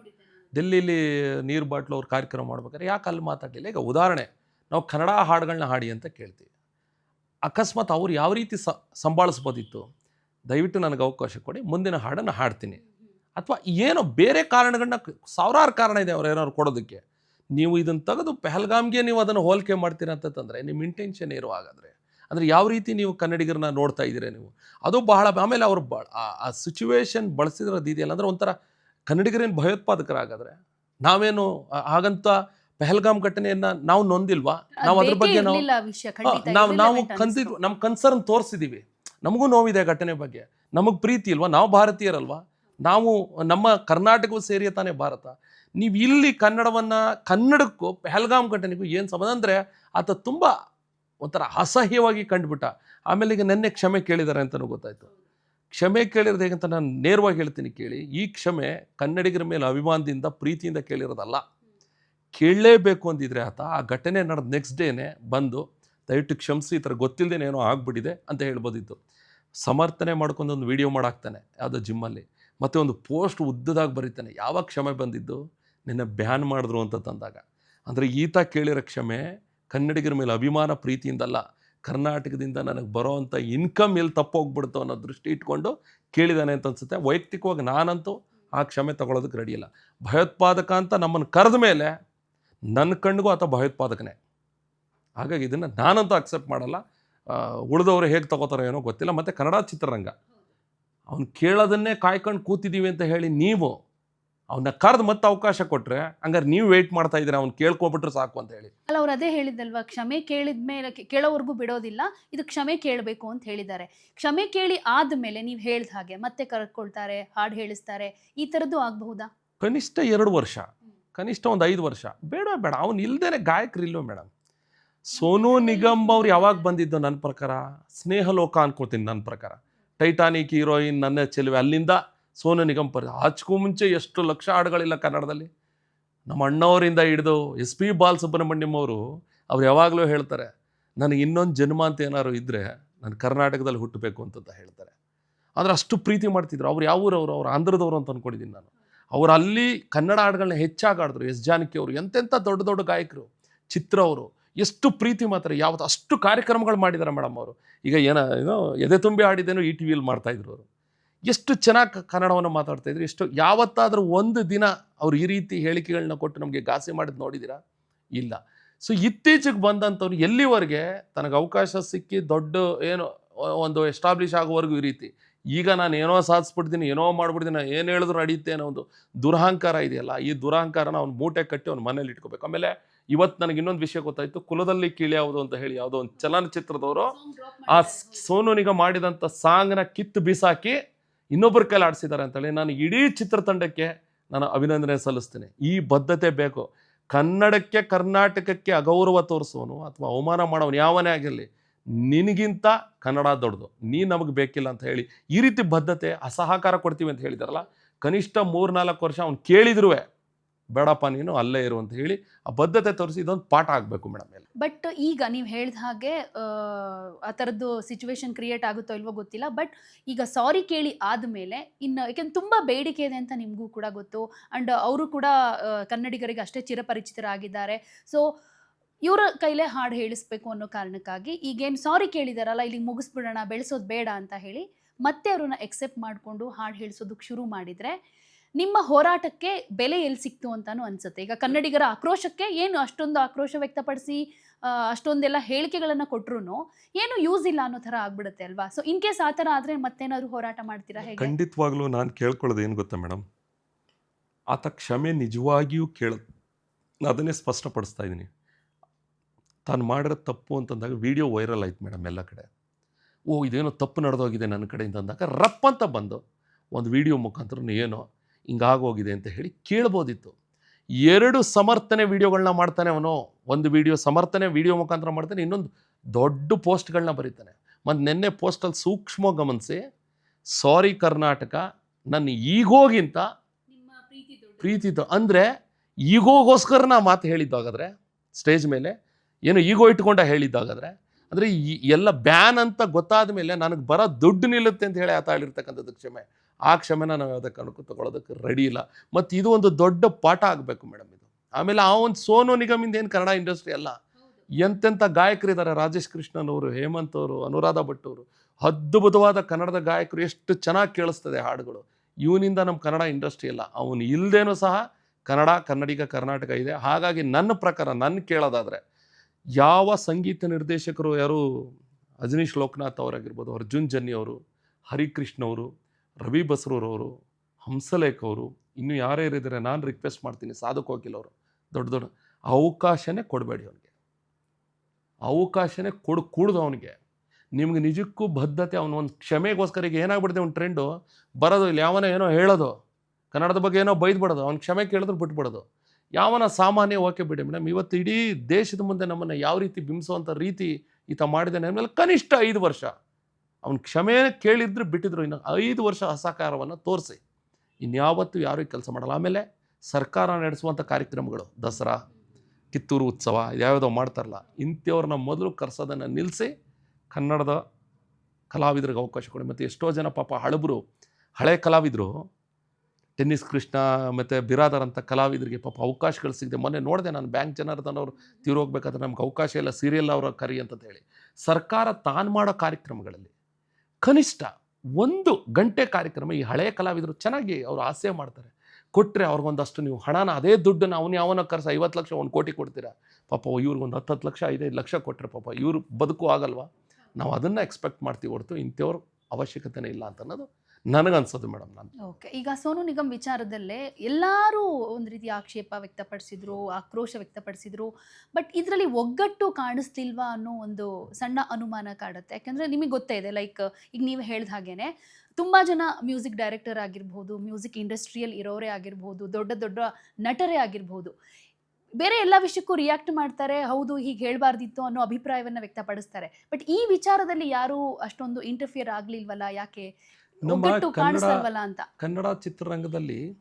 ಡೆಲ್ಲಿಲಿ ನೀರು ಬಾಟ್ಲು ಅವ್ರು ಕಾರ್ಯಕ್ರಮ ಮಾಡ್ಬೇಕಾದ್ರೆ ಯಾಕೆ ಅಲ್ಲಿ ಮಾತಾಡಲಿಲ್ಲ? ಈಗ ಉದಾಹರಣೆ ನಾವು ಕನ್ನಡ ಹಾಡುಗಳನ್ನ ಹಾಡಿ ಅಂತ ಕೇಳ್ತೀವಿ. ಅಕಸ್ಮಾತ್ ಅವ್ರು ಯಾವ ರೀತಿ ಸ ಸಂಭಾಳಿಸ್ಬೋದಿತ್ತು? ದಯವಿಟ್ಟು ನನಗೆ ಅವಕಾಶ ಕೊಡಿ ಮುಂದಿನ ಹಾಡನ್ನು ಹಾಡ್ತೀನಿ. ಅಥವಾ ಏನೋ ಬೇರೆ ಕಾರಣಗಳನ್ನ ಸಾವಿರಾರು ಕಾರಣ ಇದೆ ಅವ್ರು ಏನಾದ್ರು ಕೊಡೋದಕ್ಕೆ. ನೀವು ಇದನ್ನು ತೆಗೆದು ಪೆಹಲ್ಗಾಮ್ಗೆ ನೀವು ಅದನ್ನು ಹೋಲಿಕೆ ಮಾಡ್ತೀರಾ ಅಂತಂದರೆ ನಿಮ್ಮ ಇಂಟೆನ್ಷನ್ ಏನು ಹಾಗಾದರೆ ಅಂದರೆ ಯಾವ ರೀತಿ ನೀವು ಕನ್ನಡಿಗರನ್ನ ನೋಡ್ತಾ ಇದ್ದೀರಾ ನೀವು? ಅದು ಬಹಳ ಆಮೇಲೆ ಅವರು ಬ ಆ- ಸಿಚುವೇಶನ್ ಬಳಸಿದ್ರದ್ದು ಇದೆಯಲ್ಲ? ಅಂದರೆ ಒಂಥರ ಕನ್ನಡಿಗರೇನು ಭಯೋತ್ಪಾದಕರಾಗಾದರೆ? ನಾವೇನು ಹಾಗಂತ ಪೆಹಲ್ಗಾಮ್ ಘಟನೆಯನ್ನ ನಾವು ನೊಂದಿಲ್ವಾ? ನಾವು ಅದ್ರ ಬಗ್ಗೆ ನಾವು ನಾವು ನಾವು ಕನ್ಸಿ ನಮ್ಮ ಕನ್ಸರ್ನ್ ತೋರಿಸಿದ್ದೀವಿ ನಮಗೂ ನೋವಿದೆ ಘಟನೆ ಬಗ್ಗೆ. ನಮಗೆ ಪ್ರೀತಿ ಇಲ್ವಾ? ನಾವು ಭಾರತೀಯರಲ್ವಾ? ನಾವು ನಮ್ಮ ಕರ್ನಾಟಕವೂ ಸೇರಿಯ ತಾನೇ ಭಾರತ. ನೀವು ಇಲ್ಲಿ ಕನ್ನಡವನ್ನು, ಕನ್ನಡಕ್ಕೂ, ಪೆಹಲ್ಗಾಮ್ ಘಟನೆಗೂ ಏನು ಸಂಬಂಧ ಅಂದರೆ, ಆತ ತುಂಬ ಒಂಥರ ಅಸಹ್ಯವಾಗಿ ಕಂಡುಬಿಟ್ಟ. ಆಮೇಲೆ ಈಗ ನೆನ್ನೆ ಕ್ಷಮೆ ಕೇಳಿದ್ದಾರೆ ಅಂತಲೂ ಗೊತ್ತಾಯಿತು. ಕ್ಷಮೆ ಕೇಳಿರೋದು ಹೇಗಂತ ನಾನು ನೇರವಾಗಿ ಹೇಳ್ತೀನಿ ಕೇಳಿ. ಈ ಕ್ಷಮೆ ಕನ್ನಡಿಗರ ಮೇಲೆ ಅಭಿಮಾನದಿಂದ, ಪ್ರೀತಿಯಿಂದ ಕೇಳಿರೋದಲ್ಲ. ಕೇಳಲೇಬೇಕು ಅಂದಿದ್ರೆ ಆತ, ಆ ಘಟನೆ ನಡೆದ ನೆಕ್ಸ್ಟ್ ಡೇನೆ ಬಂದು ದಯವಿಟ್ಟು ಕ್ಷಮಿಸಿ, ಈ ಥರ ಗೊತ್ತಿಲ್ಲದೇನೆ ಏನೋ ಆಗ್ಬಿಟ್ಟಿದೆ ಅಂತ ಹೇಳ್ಬೋದಿತ್ತು. ಸಮರ್ಥನೆ ಮಾಡ್ಕೊಂಡು ಒಂದು ವಿಡಿಯೋ ಮಾಡಾಕ್ತಾನೆ, ಯಾವುದೋ ಜಿಮ್ಮಲ್ಲಿ ಮತ್ತು ಒಂದು ಪೋಸ್ಟ್ ಉದ್ದದಾಗಿ ಬರೀತಾನೆ. ಯಾವಾಗ ಕ್ಷಮೆ ಬಂದಿದ್ದು? ನಿನ್ನ ಬ್ಯಾನ್ ಮಾಡಿದ್ರು ಅಂತ ತಂದಾಗ. ಅಂದರೆ ಈತ ಕೇಳಿರೋ ಕ್ಷಮೆ ಕನ್ನಡಿಗರ ಮೇಲೆ ಅಭಿಮಾನ ಪ್ರೀತಿಯಿಂದಲ್ಲ, ಕರ್ನಾಟಕದಿಂದ ನನಗೆ ಬರೋ ಅಂಥ ಇನ್ಕಮ್ ಎಲ್ಲಿ ತಪ್ಪೋಗ್ಬಿಡ್ತು ಅನ್ನೋ ದೃಷ್ಟಿ ಇಟ್ಕೊಂಡು ಕೇಳಿದಾನೆ ಅಂತ ಅನ್ಸುತ್ತೆ. ವೈಯಕ್ತಿಕವಾಗಿ ನಾನಂತೂ ಆ ಕ್ಷಮೆ ತಗೊಳ್ಳೋದಕ್ಕೆ ರೆಡಿಯಿಲ್ಲ ಭಯೋತ್ಪಾದಕ ಅಂತ ನಮ್ಮನ್ನು ಕರೆದ ಮೇಲೆ ನನ್ನ ಕಣ್ಣಿಗೂ ಆತ ಭಯೋತ್ಪಾದಕನೇ. ಹಾಗಾಗಿ ಇದನ್ನು ನಾನಂತೂ ಅಕ್ಸೆಪ್ಟ್ ಮಾಡಲ್ಲ. ಉಳಿದವರು ಹೇಗೆ ತಗೋತಾರೋ ಏನೋ ಗೊತ್ತಿಲ್ಲ. ಮತ್ತು ಕನ್ನಡ ಚಿತ್ರರಂಗ. ಅವ್ನು ಕೇಳೋದನ್ನೇ ಕಾಯ್ಕೊಂಡು ಕೂತಿದ್ದೀವಿ ಅಂತ ಹೇಳಿ ನೀವು ಅವನ್ನ ಕರೆದು ಮತ್ತೆ ಅವಕಾಶ ಕೊಟ್ರೆ ಹಂಗಾರೆ ನೀವು ವೇಟ್ ಮಾಡ್ತಾ ಇದ್ದೀರಾ? ಅವ್ನು ಕೇಳ್ಕೊಬಿಟ್ರೆ ಸಾಕು ಅಂತ ಹೇಳಿ. ಅಲ್ಲ ಅವ್ರು ಅದೇ ಹೇಳಿದ್ದಲ್ವಾ ಕ್ಷಮೆ ಕೇಳಿದ ಮೇಲೆ ಕೇಳೋವರೆಗೂ ಬಿಡೋದಿಲ್ಲ ಇದು ಕ್ಷಮೆ ಕೇಳಬೇಕು ಅಂತ ಹೇಳಿದ್ದಾರೆ. ಕ್ಷಮೆ ಕೇಳಿ ಆದ್ಮೇಲೆ ನೀವು ಹೇಳ್ದ ಹಾಗೆ ಮತ್ತೆ ಕರ್ಕೊಳ್ತಾರೆ ಹಾಡು ಹೇಳಿಸ್ತಾರೆ ಈ ಥರದ್ದು ಆಗಬಹುದಾ? ಕನಿಷ್ಠ ಎರಡು ವರ್ಷ ಕನಿಷ್ಠ ಒಂದು ಐದು ವರ್ಷ. ಬೇಡ ಬೇಡ. ಅವ್ನು ಇಲ್ದೇನೆ ಗಾಯಕರು ಇಲ್ವೋ ಮೇಡಮ್ ಸೋನು ನಿಗಮ್ ಅವ್ರು ಯಾವಾಗ ಬಂದಿದ್ದು ನನ್ನ ಪ್ರಕಾರ? ಸ್ನೇಹಲೋಕ ಅನ್ಕೋತೀನಿ ನನ್ನ ಪ್ರಕಾರ. ಟೈಟಾನಿಕ್ ಹೀರೋಯಿನ್ ನನ್ನ ಚೆಲುವೆ ಅಲ್ಲಿಂದ ಸೋನು ನಿಗಮ್ ಪರಿ ಆಚಕ್ಕೂ ಮುಂಚೆ ಎಷ್ಟು ಲಕ್ಷ ಹಾಡುಗಳಿಲ್ಲ ಕನ್ನಡದಲ್ಲಿ. ನಮ್ಮ ಅಣ್ಣವರಿಂದ ಹಿಡಿದು ಎಸ್ ಪಿ ಬಾಲಸುಬ್ರಹ್ಮಣ್ಯಂ ಅವರು, ಅವ್ರು ಯಾವಾಗಲೂ ಹೇಳ್ತಾರೆ, ನನಗೆ ಇನ್ನೊಂದು ಜನ್ಮ ಅಂತ ಏನಾದ್ರು ಇದ್ದರೆ ನಾನು ಕರ್ನಾಟಕದಲ್ಲಿ ಹುಟ್ಟಬೇಕು ಅಂತಂತ ಹೇಳ್ತಾರೆ. ಆದರೆ ಅಷ್ಟು ಪ್ರೀತಿ ಮಾಡ್ತಿದ್ರು. ಅವ್ರು ಯಾವ ಊರವರು? ಅವ್ರು ಆಂಧ್ರದವರು ಅಂತ ಅಂದ್ಕೊಂಡಿದ್ದೀನಿ ನಾನು. ಅವರು ಅಲ್ಲಿ ಕನ್ನಡ ಹಾಡುಗಳನ್ನ ಹೆಚ್ಚಾಗಿ ಆಡಿದ್ರು ಎಸ್ ಜಾನಕಿ ಅವರು ಎಂತೆಂಥ ದೊಡ್ಡ ದೊಡ್ಡ ಗಾಯಕರು, ಚಿತ್ರ ಅವರು, ಎಷ್ಟು ಪ್ರೀತಿ ಮಾತ್ರ ಯಾವತ್ತು ಅಷ್ಟು ಕಾರ್ಯಕ್ರಮಗಳು ಮಾಡಿದ್ದಾರೆ ಮೇಡಮ್ ಅವರು. ಈಗ ಏನೋ ಏನೋ ಎದೆ ತುಂಬಿ ಆಡಿದ್ದೇನೋ ಈ ಟಿ ವಿಯಲ್ಲಿ ಮಾಡ್ತಾಯಿದ್ರು ಅವರು. ಎಷ್ಟು ಚೆನ್ನಾಗಿ ಕನ್ನಡವನ್ನು ಮಾತಾಡ್ತಾ ಇದ್ರು ಎಷ್ಟು ಯಾವತ್ತಾದರೂ ಒಂದು ದಿನ ಅವ್ರು ಈ ರೀತಿ ಹೇಳಿಕೆಗಳನ್ನ ಕೊಟ್ಟು ನಮಗೆ ಗಾಸೆ ಮಾಡಿದ್ ನೋಡಿದ್ದೀರಾ ಇಲ್ಲ. ಸೊ ಇತ್ತೀಚೆಗೆ ಬಂದಂಥವ್ರು ಎಲ್ಲಿವರೆಗೆ ತನಗೆ ಅವಕಾಶ ಸಿಕ್ಕಿ ದೊಡ್ಡ ಏನು ಒಂದು ಎಸ್ಟಾಬ್ಲಿಷ್ ಆಗೋವರೆಗೂ ಈ ರೀತಿ. ಈಗ ನಾನು ಏನೋ ಸಾಧಿಸ್ಬಿಡ್ತೀನಿ ಏನೋ ಮಾಡ್ಬಿಡ್ತೀನಿ ನಾನು ಏನು ಹೇಳಿದ್ರು ನಡೆಯುತ್ತೆ ಅನ್ನೋ ಒಂದು ದುರಹಂಕಾರ ಇದೆಯಲ್ಲ ಈ ದುರಹಂಕಾರನ ಅವ್ನು ಮೂಟೆ ಕಟ್ಟಿ ಅವ್ನ ಮನೇಲಿ ಇಟ್ಕೋಬೇಕು. ಆಮೇಲೆ ಇವತ್ತು ನನಗೆ ಇನ್ನೊಂದು ವಿಷಯ ಗೊತ್ತಾಯಿತು ಕುಲದಲ್ಲಿ ಕೀಳಿ ಯಾವುದು ಅಂತ ಹೇಳಿ ಯಾವುದೋ ಒಂದು ಚಲನಚಿತ್ರದವರು ಆ ಸೋನು ನಿಗಮ್ ಮಾಡಿದಂಥ ಸಾಂಗ್ನ ಕಿತ್ತು ಬಿಸಾಕಿ ಇನ್ನೊಬ್ಬರ ಕೈಲಿ ಆಡಿಸಿದ್ದಾರೆ ಅಂತೇಳಿ ನಾನು ಇಡೀ ಚಿತ್ರತಂಡಕ್ಕೆ ನಾನು ಅಭಿನಂದನೆ ಸಲ್ಲಿಸ್ತೇನೆ. ಈ ಬದ್ಧತೆ ಬೇಕು. ಕನ್ನಡಕ್ಕೆ, ಕರ್ನಾಟಕಕ್ಕೆ ಅಗೌರವ ತೋರಿಸೋನು ಅಥವಾ ಅವಮಾನ ಮಾಡೋನು ಯಾವನೇ ಆಗಿರಲಿ, ನಿನಗಿಂತ ಕನ್ನಡ ದೊಡ್ಡದು. ನೀ ನಮಗೆ ಬೇಕಿಲ್ಲ ಅಂತ ಹೇಳಿ ಈ ರೀತಿ ಬದ್ಧತೆ ಅಸಹಕಾರ ಕೊಡ್ತೀವಿ ಅಂತ ಹೇಳಿದಾರಲ್ಲ, ಕನಿಷ್ಠ ಮೂರ್ನಾಲ್ಕು ವರ್ಷ ಅವ್ನು ಕೇಳಿದ್ರು ಬೇಡಪ್ಪ ನೀನು ಅಲ್ಲೇ ಇರು ಅಂತ ಹೇಳಿ ಆ ಬದ್ಧತೆ ತೋರಿಸಿ ಇದೊಂದು ಪಾಠ ಆಗಬೇಕು ಮೇಡಮ್ ಬಟ್ ಈಗ ನೀವು ಹೇಳಿದ ಹಾಗೆ ಆ, ಥರದ್ದು ಸಿಚುವೇಶನ್ ಕ್ರಿಯೇಟ್ ಆಗುತ್ತೋ ಇಲ್ವೋ ಗೊತ್ತಿಲ್ಲ. ಬಟ್ ಈಗ ಸಾರಿ ಕೇಳಿ ಆದಮೇಲೆ ಇನ್ನು ಯಾಕೆಂದ್ರೆ ತುಂಬ ಬೇಡಿಕೆ ಇದೆ ಅಂತ ನಿಮಗೂ ಕೂಡ ಗೊತ್ತು. ಆ್ಯಂಡ್ ಅವರು ಕೂಡ ಕನ್ನಡಿಗರಿಗೆ ಅಷ್ಟೇ ಚಿರಪರಿಚಿತರಾಗಿದ್ದಾರೆ. ಸೊ ಇವರ ಕೈಲೇ ಹಾಡು ಹೇಳಿಸ್ಬೇಕು ಅನ್ನೋ ಕಾರಣಕ್ಕಾಗಿ ಈಗೇನು ಸಾರಿ ಕೇಳಿದಾರಲ್ಲ ಇಲ್ಲಿಗೆ ಮುಗಿಸ್ಬಿಡೋಣ ಬೆಳೆಸೋದು ಬೇಡ ಅಂತ ಹೇಳಿ ಮತ್ತೆ ಅವ್ರನ್ನ ಎಕ್ಸೆಪ್ಟ್ ಮಾಡಿಕೊಂಡು ಹಾಡು ಹೇಳಿಸೋದಕ್ಕೆ ಶುರು ಮಾಡಿದರೆ ನಿಮ್ಮ ಹೋರಾಟಕ್ಕೆ ಬೆಲೆ ಎಲ್ಲಿ ಸಿಕ್ತು ಅಂತಾನು ಅನ್ಸುತ್ತೆ. ಈಗ ಕನ್ನಡಿಗರ ಆಕ್ರೋಶಕ್ಕೆ ಏನು ಅಷ್ಟೊಂದು ಆಕ್ರೋಶ ವ್ಯಕ್ತಪಡಿಸಿ ಅಷ್ಟೊಂದೆಲ್ಲ ಹೇಳಿಕೆಗಳನ್ನು ಕೊಟ್ರು ಏನು ಯೂಸ್ ಇಲ್ಲ ಅನ್ನೋ ಥರ ಆಗ್ಬಿಡುತ್ತೆ ಅಲ್ವಾ? ಸೊ ಇನ್ ಕೇಸ್ ಆ ಥರ ಆದರೆ ಮತ್ತೇನಾದ್ರು ಹೋರಾಟ ಮಾಡ್ತೀರಾ ಹೇಗೆ? ಖಂಡಿತವಾಗ್ಲೂ ನಾನು ಕೇಳ್ಕೊಳ್ಳೋದು ಏನು ಗೊತ್ತಾ ಮೇಡಮ್ ಆತ ಕ್ಷಮೆ ನಿಜವಾಗಿಯೂ ಕೇಳ ಅದನ್ನೇ ಸ್ಪಷ್ಟಪಡಿಸ್ತಾ ಇದ್ದೀನಿ. ತಾನು ಮಾಡಿರೋ ತಪ್ಪು ಅಂತಂದಾಗ ವಿಡಿಯೋ ವೈರಲ್ ಆಯ್ತು ಮೇಡಮ್ ಎಲ್ಲ ಕಡೆ. ಓ, ಇದೇನೋ ತಪ್ಪು ನಡೆದೋಗಿದೆ ನನ್ನ ಕಡೆಯಿಂದ ಅಂದಾಗ ರಪ್ ಅಂತ ಬಂದು, ಒಂದು ವಿಡಿಯೋ ಮುಖಾಂತರ ಏನೋ ಹಿಂಗಾಗೋಗಿದೆ ಅಂತ ಹೇಳಿ ಕೇಳ್ಬೋದಿತ್ತು. ಎರಡು ಸಮರ್ಥನೆ ವಿಡಿಯೋಗಳನ್ನ ಮಾಡ್ತಾನೆ ಅವನು. ಒಂದು ವಿಡಿಯೋ ಸಮರ್ಥನೆ ವಿಡಿಯೋ ಮುಖಾಂತರ ಮಾಡ್ತಾನೆ ಇನ್ನೊಂದು ದೊಡ್ಡ ಪೋಸ್ಟ್ಗಳನ್ನ ಬರೀತಾನೆ. ಮತ್ತು ನಿನ್ನೆ ಪೋಸ್ಟಲ್ಲಿ ಸೂಕ್ಷ್ಮ ಗಮನಿಸಿ ಸಾರಿ ಕರ್ನಾಟಕ ನನ್ನ ಈಗೋಗಿಂತ ಪ್ರೀತಿ ಅಂದರೆ ಈಗೋಗೋಸ್ಕರ ನಾ ಮಾತು ಹೇಳಿದ್ದಾಗಾದ್ರೆ ಸ್ಟೇಜ್ ಮೇಲೆ ಏನು ಈಗೋ ಇಟ್ಕೊಂಡ ಹೇಳಿದ್ದಾಗಾದ್ರೆ ಅಂದರೆ ಈ ಎಲ್ಲ ಬ್ಯಾನ್ ಅಂತ ಗೊತ್ತಾದ ಮೇಲೆ ನನಗೆ ಬರೋ ದುಡ್ಡು ನಿಲ್ಲುತ್ತೆ ಅಂತ ಹೇಳಿ ಆತ ಹೇಳಿರ್ತಕ್ಕಂಥದ್ದು ಕ್ಷಮೆ. ಆ ಕ್ಷಮೆನ ನಾವು ಯಾವುದೇ ಕಾರಣಕ್ಕೂ ತಗೊಳ್ಳೋದಕ್ಕೆ ರೆಡಿ ಇಲ್ಲ. ಮತ್ತು ಇದು ಒಂದು ದೊಡ್ಡ ಪಾಠ ಆಗಬೇಕು ಮೇಡಮ್ ಇದು. ಆಮೇಲೆ ಆ ಒಂದು ಸೋನು ನಿಗಮಿಂದ ಏನು ಕನ್ನಡ ಇಂಡಸ್ಟ್ರಿ ಅಲ್ಲ. ಎಂತೆಂಥ ಗಾಯಕರಿದ್ದಾರೆ ರಾಜೇಶ್ ಕೃಷ್ಣನ್ ಅವರು ಹೇಮಂತ್ ಅವರು ಅನುರಾಧ ಭಟ್ ಅವರು. ಅದ್ಭುತವಾದ ಕನ್ನಡದ ಗಾಯಕರು ಎಷ್ಟು ಚೆನ್ನಾಗಿ ಕೇಳಿಸ್ತದೆ ಹಾಡುಗಳು. ಇವನಿಂದ ನಮ್ಮ ಕನ್ನಡ ಇಂಡಸ್ಟ್ರಿ ಇಲ್ಲ. ಅವನು ಇಲ್ಲದೇನೂ ಸಹ ಕನ್ನಡ ಕನ್ನಡಿಗ ಕರ್ನಾಟಕ ಇದೆ. ಹಾಗಾಗಿ ನನ್ನ ಪ್ರಕಾರ ನನ್ನ ಕೇಳೋದಾದರೆ ಯಾವ ಸಂಗೀತ ನಿರ್ದೇಶಕರು ಯಾರು ಅಜನೀಶ್ ಲೋಕನಾಥ್ ಅವರಾಗಿರ್ಬೋದು ಅರ್ಜುನ್ ಜನ್ನಿ ಅವರು ಹರಿಕೃಷ್ಣ ಅವರು ರವಿ ಬಸ್ರೂರವರು ಹಂಸಲೇಖ ಅವರು, ಇನ್ನು ಯಾರ್ಯಾರಿದ್ದಾರೆ ನಾನು ರಿಕ್ವೆಸ್ಟ್ ಮಾಡ್ತೀನಿ ಸಾಧು ಕೋಕಿಲ್ ಅವರು, ದೊಡ್ಡ ದೊಡ್ಡ ಅವಕಾಶನೇ ಕೊಡಬೇಡಿ ಅವನಿಗೆ. ಅವಕಾಶನೇ ಕೊಡು, ಕೂಡ್ದು ಅವನಿಗೆ. ನಿಮ್ಗೆ ನಿಜಕ್ಕೂ ಬದ್ಧತೆ, ಅವನು ಒಂದು ಕ್ಷಮೆಗೋಸ್ಕರ ಈಗ ಏನಾಗ್ಬಿಡ್ದೆ ಅವ್ನು ಟ್ರೆಂಡು ಬರೋದು ಇಲ್ಲಿ ಯಾವನ ಏನೋ ಹೇಳೋದು. ಕನ್ನಡದ ಬಗ್ಗೆ ಏನೋ ಬೈದ್ಬಿಡೋದು. ಅವ್ನು ಕ್ಷಮೆ ಕೇಳಿದ್ರು ಬಿಟ್ಬಿಡೋದು. ಯಾವನ ಸಾಮಾನ್ಯ ಓಕೆ ಬಿಡಿ ಮೇಡಮ್ ಇವತ್ತು ಇಡೀ ದೇಶದ ಮುಂದೆ ನಮ್ಮನ್ನು ಯಾವ ರೀತಿ ಬಿಂಬಿಸುವಂಥ ರೀತಿ ಈತ ಮಾಡಿದ್ದಾನೆ ಆಮೇಲೆ ಕನಿಷ್ಠ ಐದು ವರ್ಷ. ಅವ್ನು ಕ್ಷಮೆ ಕೇಳಿದ್ರು ಬಿಟ್ಟಿದ್ರು. ಇನ್ನು ಐದು ವರ್ಷ ಅಸಹಕಾರವನ್ನು ತೋರಿಸಿ. ಇನ್ಯಾವತ್ತೂ ಯಾರೂ ಕೆಲಸ ಮಾಡಲ್ಲ. ಆಮೇಲೆ ಸರ್ಕಾರ ನಡೆಸುವಂಥ ಕಾರ್ಯಕ್ರಮಗಳು, ದಸರಾ, ಕಿತ್ತೂರು ಉತ್ಸವ ಯಾವ್ಯಾವುದೋ ಮಾಡ್ತಾರಲ್ಲ, ಇಂಥವ್ರನ್ನ ಮೊದಲು ಕರೆಸೋದನ್ನು ನಿಲ್ಲಿಸಿ ಕನ್ನಡದ ಕಲಾವಿದರಿಗೆ ಅವಕಾಶ ಕೊಡಿ. ಮತ್ತು ಎಷ್ಟೋ ಜನ ಪಾಪ ಹಳಬರು, ಹಳೆ ಕಲಾವಿದರು, ಟೆನ್ನಿಸ್ ಕೃಷ್ಣ ಮತ್ತು ಬಿರಾದರ್ ಅಂತ ಕಲಾವಿದರಿಗೆ ಪಾಪ ಅವಕಾಶಗಳು ಸಿಗದೆ ಮೊನ್ನೆ ನೋಡಿದೆ ನಾನು ಬ್ಯಾಂಕ್ ಜನಾರ್ದನ್ ಅವರು ತೀರೋಗ್ಬೇಕಾದ್ರೆ ನಮ್ಗೆ ಅವಕಾಶ ಇಲ್ಲ, ಸೀರಿಯಲ್ ಅವರ ಕರಿ ಅಂತ ಹೇಳಿ. ಸರ್ಕಾರ ತಾನು ಮಾಡೋ ಕಾರ್ಯಕ್ರಮಗಳಲ್ಲಿ ಕನಿಷ್ಠ ಒಂದು ಗಂಟೆ ಕಾರ್ಯಕ್ರಮ ಈ ಹಳೆಯ ಕಲಾವಿದರು ಚೆನ್ನಾಗಿ ಅವರು ಆಸೆ ಮಾಡ್ತಾರೆ. ಕೊಟ್ಟರೆ ಅವ್ರಿಗೊಂದಷ್ಟು ನೀವು ಹಣನ, ಅದೇ ದುಡ್ಡನ್ನು ಅವನು ಯಾವನ ಕರ್ಸ, ಐವತ್ತು ಲಕ್ಷ ಒಂದು ಕೋಟಿ ಕೊಡ್ತೀರಾ? ಪಾಪ ಇವ್ರಿಗೊಂದು ಹತ್ತು ಹತ್ತು ಲಕ್ಷ, ಐದೈದು ಲಕ್ಷ ಕೊಟ್ಟರೆ ಪಾಪ ಇವರು ಬದುಕು ಆಗಲ್ವಾ? ನಾವು ಅದನ್ನು ಎಕ್ಸ್ಪೆಕ್ಟ್ ಮಾಡ್ತೀವಿ ಹೊರತು ಇಂಥವ್ರ ಅವಶ್ಯಕತೆನೇ ಇಲ್ಲ ಅಂತ ಅನ್ನೋದು ನನಗನ್ಸೋದು ಮೇಡಮ್ ನಾನು. ಓಕೆ, ಈಗ ಸೋನು ನಿಗಮ್ ವಿಚಾರದಲ್ಲೇ ಎಲ್ಲರೂ ಒಂದು ರೀತಿ ಆಕ್ಷೇಪ ವ್ಯಕ್ತಪಡಿಸಿದ್ರು, ಆಕ್ರೋಶ ವ್ಯಕ್ತಪಡಿಸಿದ್ರು, ಬಟ್ ಇದರಲ್ಲಿ ಒಗ್ಗಟ್ಟು ಕಾಣಿಸ್ತಿಲ್ವಾ ಅನ್ನೋ ಒಂದು ಸಣ್ಣ ಅನುಮಾನ ಕಾಡುತ್ತೆ. ಯಾಕಂದರೆ ನಿಮಗೆ ಗೊತ್ತೇ ಇದೆ, ಲೈಕ್ ಈಗ ನೀವು ಹೇಳ್ದ ಹಾಗೇನೆ ತುಂಬ ಜನ ಮ್ಯೂಸಿಕ್ ಡೈರೆಕ್ಟರ್ ಆಗಿರ್ಬೋದು, ಮ್ಯೂಸಿಕ್ ಇಂಡಸ್ಟ್ರಿಯಲ್ ಇರೋರೇ ಆಗಿರ್ಬೋದು, ದೊಡ್ಡ ದೊಡ್ಡ ನಟರೇ ಆಗಿರ್ಬೋದು. ಬೇರೆ ಎಲ್ಲ ವಿಷಯಕ್ಕೂ ರಿಯಾಕ್ಟ್ ಮಾಡ್ತಾರೆ ಹೌದು ಹೀಗೆ ಹೇಳಬಾರ್ದಿತ್ತು ಅನ್ನೋ ಅಭಿಪ್ರಾಯವನ್ನು ವ್ಯಕ್ತಪಡಿಸ್ತಾರೆ. ಬಟ್ ಈ ವಿಚಾರದಲ್ಲಿ ಯಾರು ಅಷ್ಟೊಂದು ಇಂಟರ್ಫಿಯರ್ ಆಗ್ಲಿಲ್ವಲ್ಲ? ಯಾಕೆ? ಕನ್ನಡ ಅಂತ. ಕನ್ನಡ ಚಿತ್ರರಂಗದಲ್ಲಿ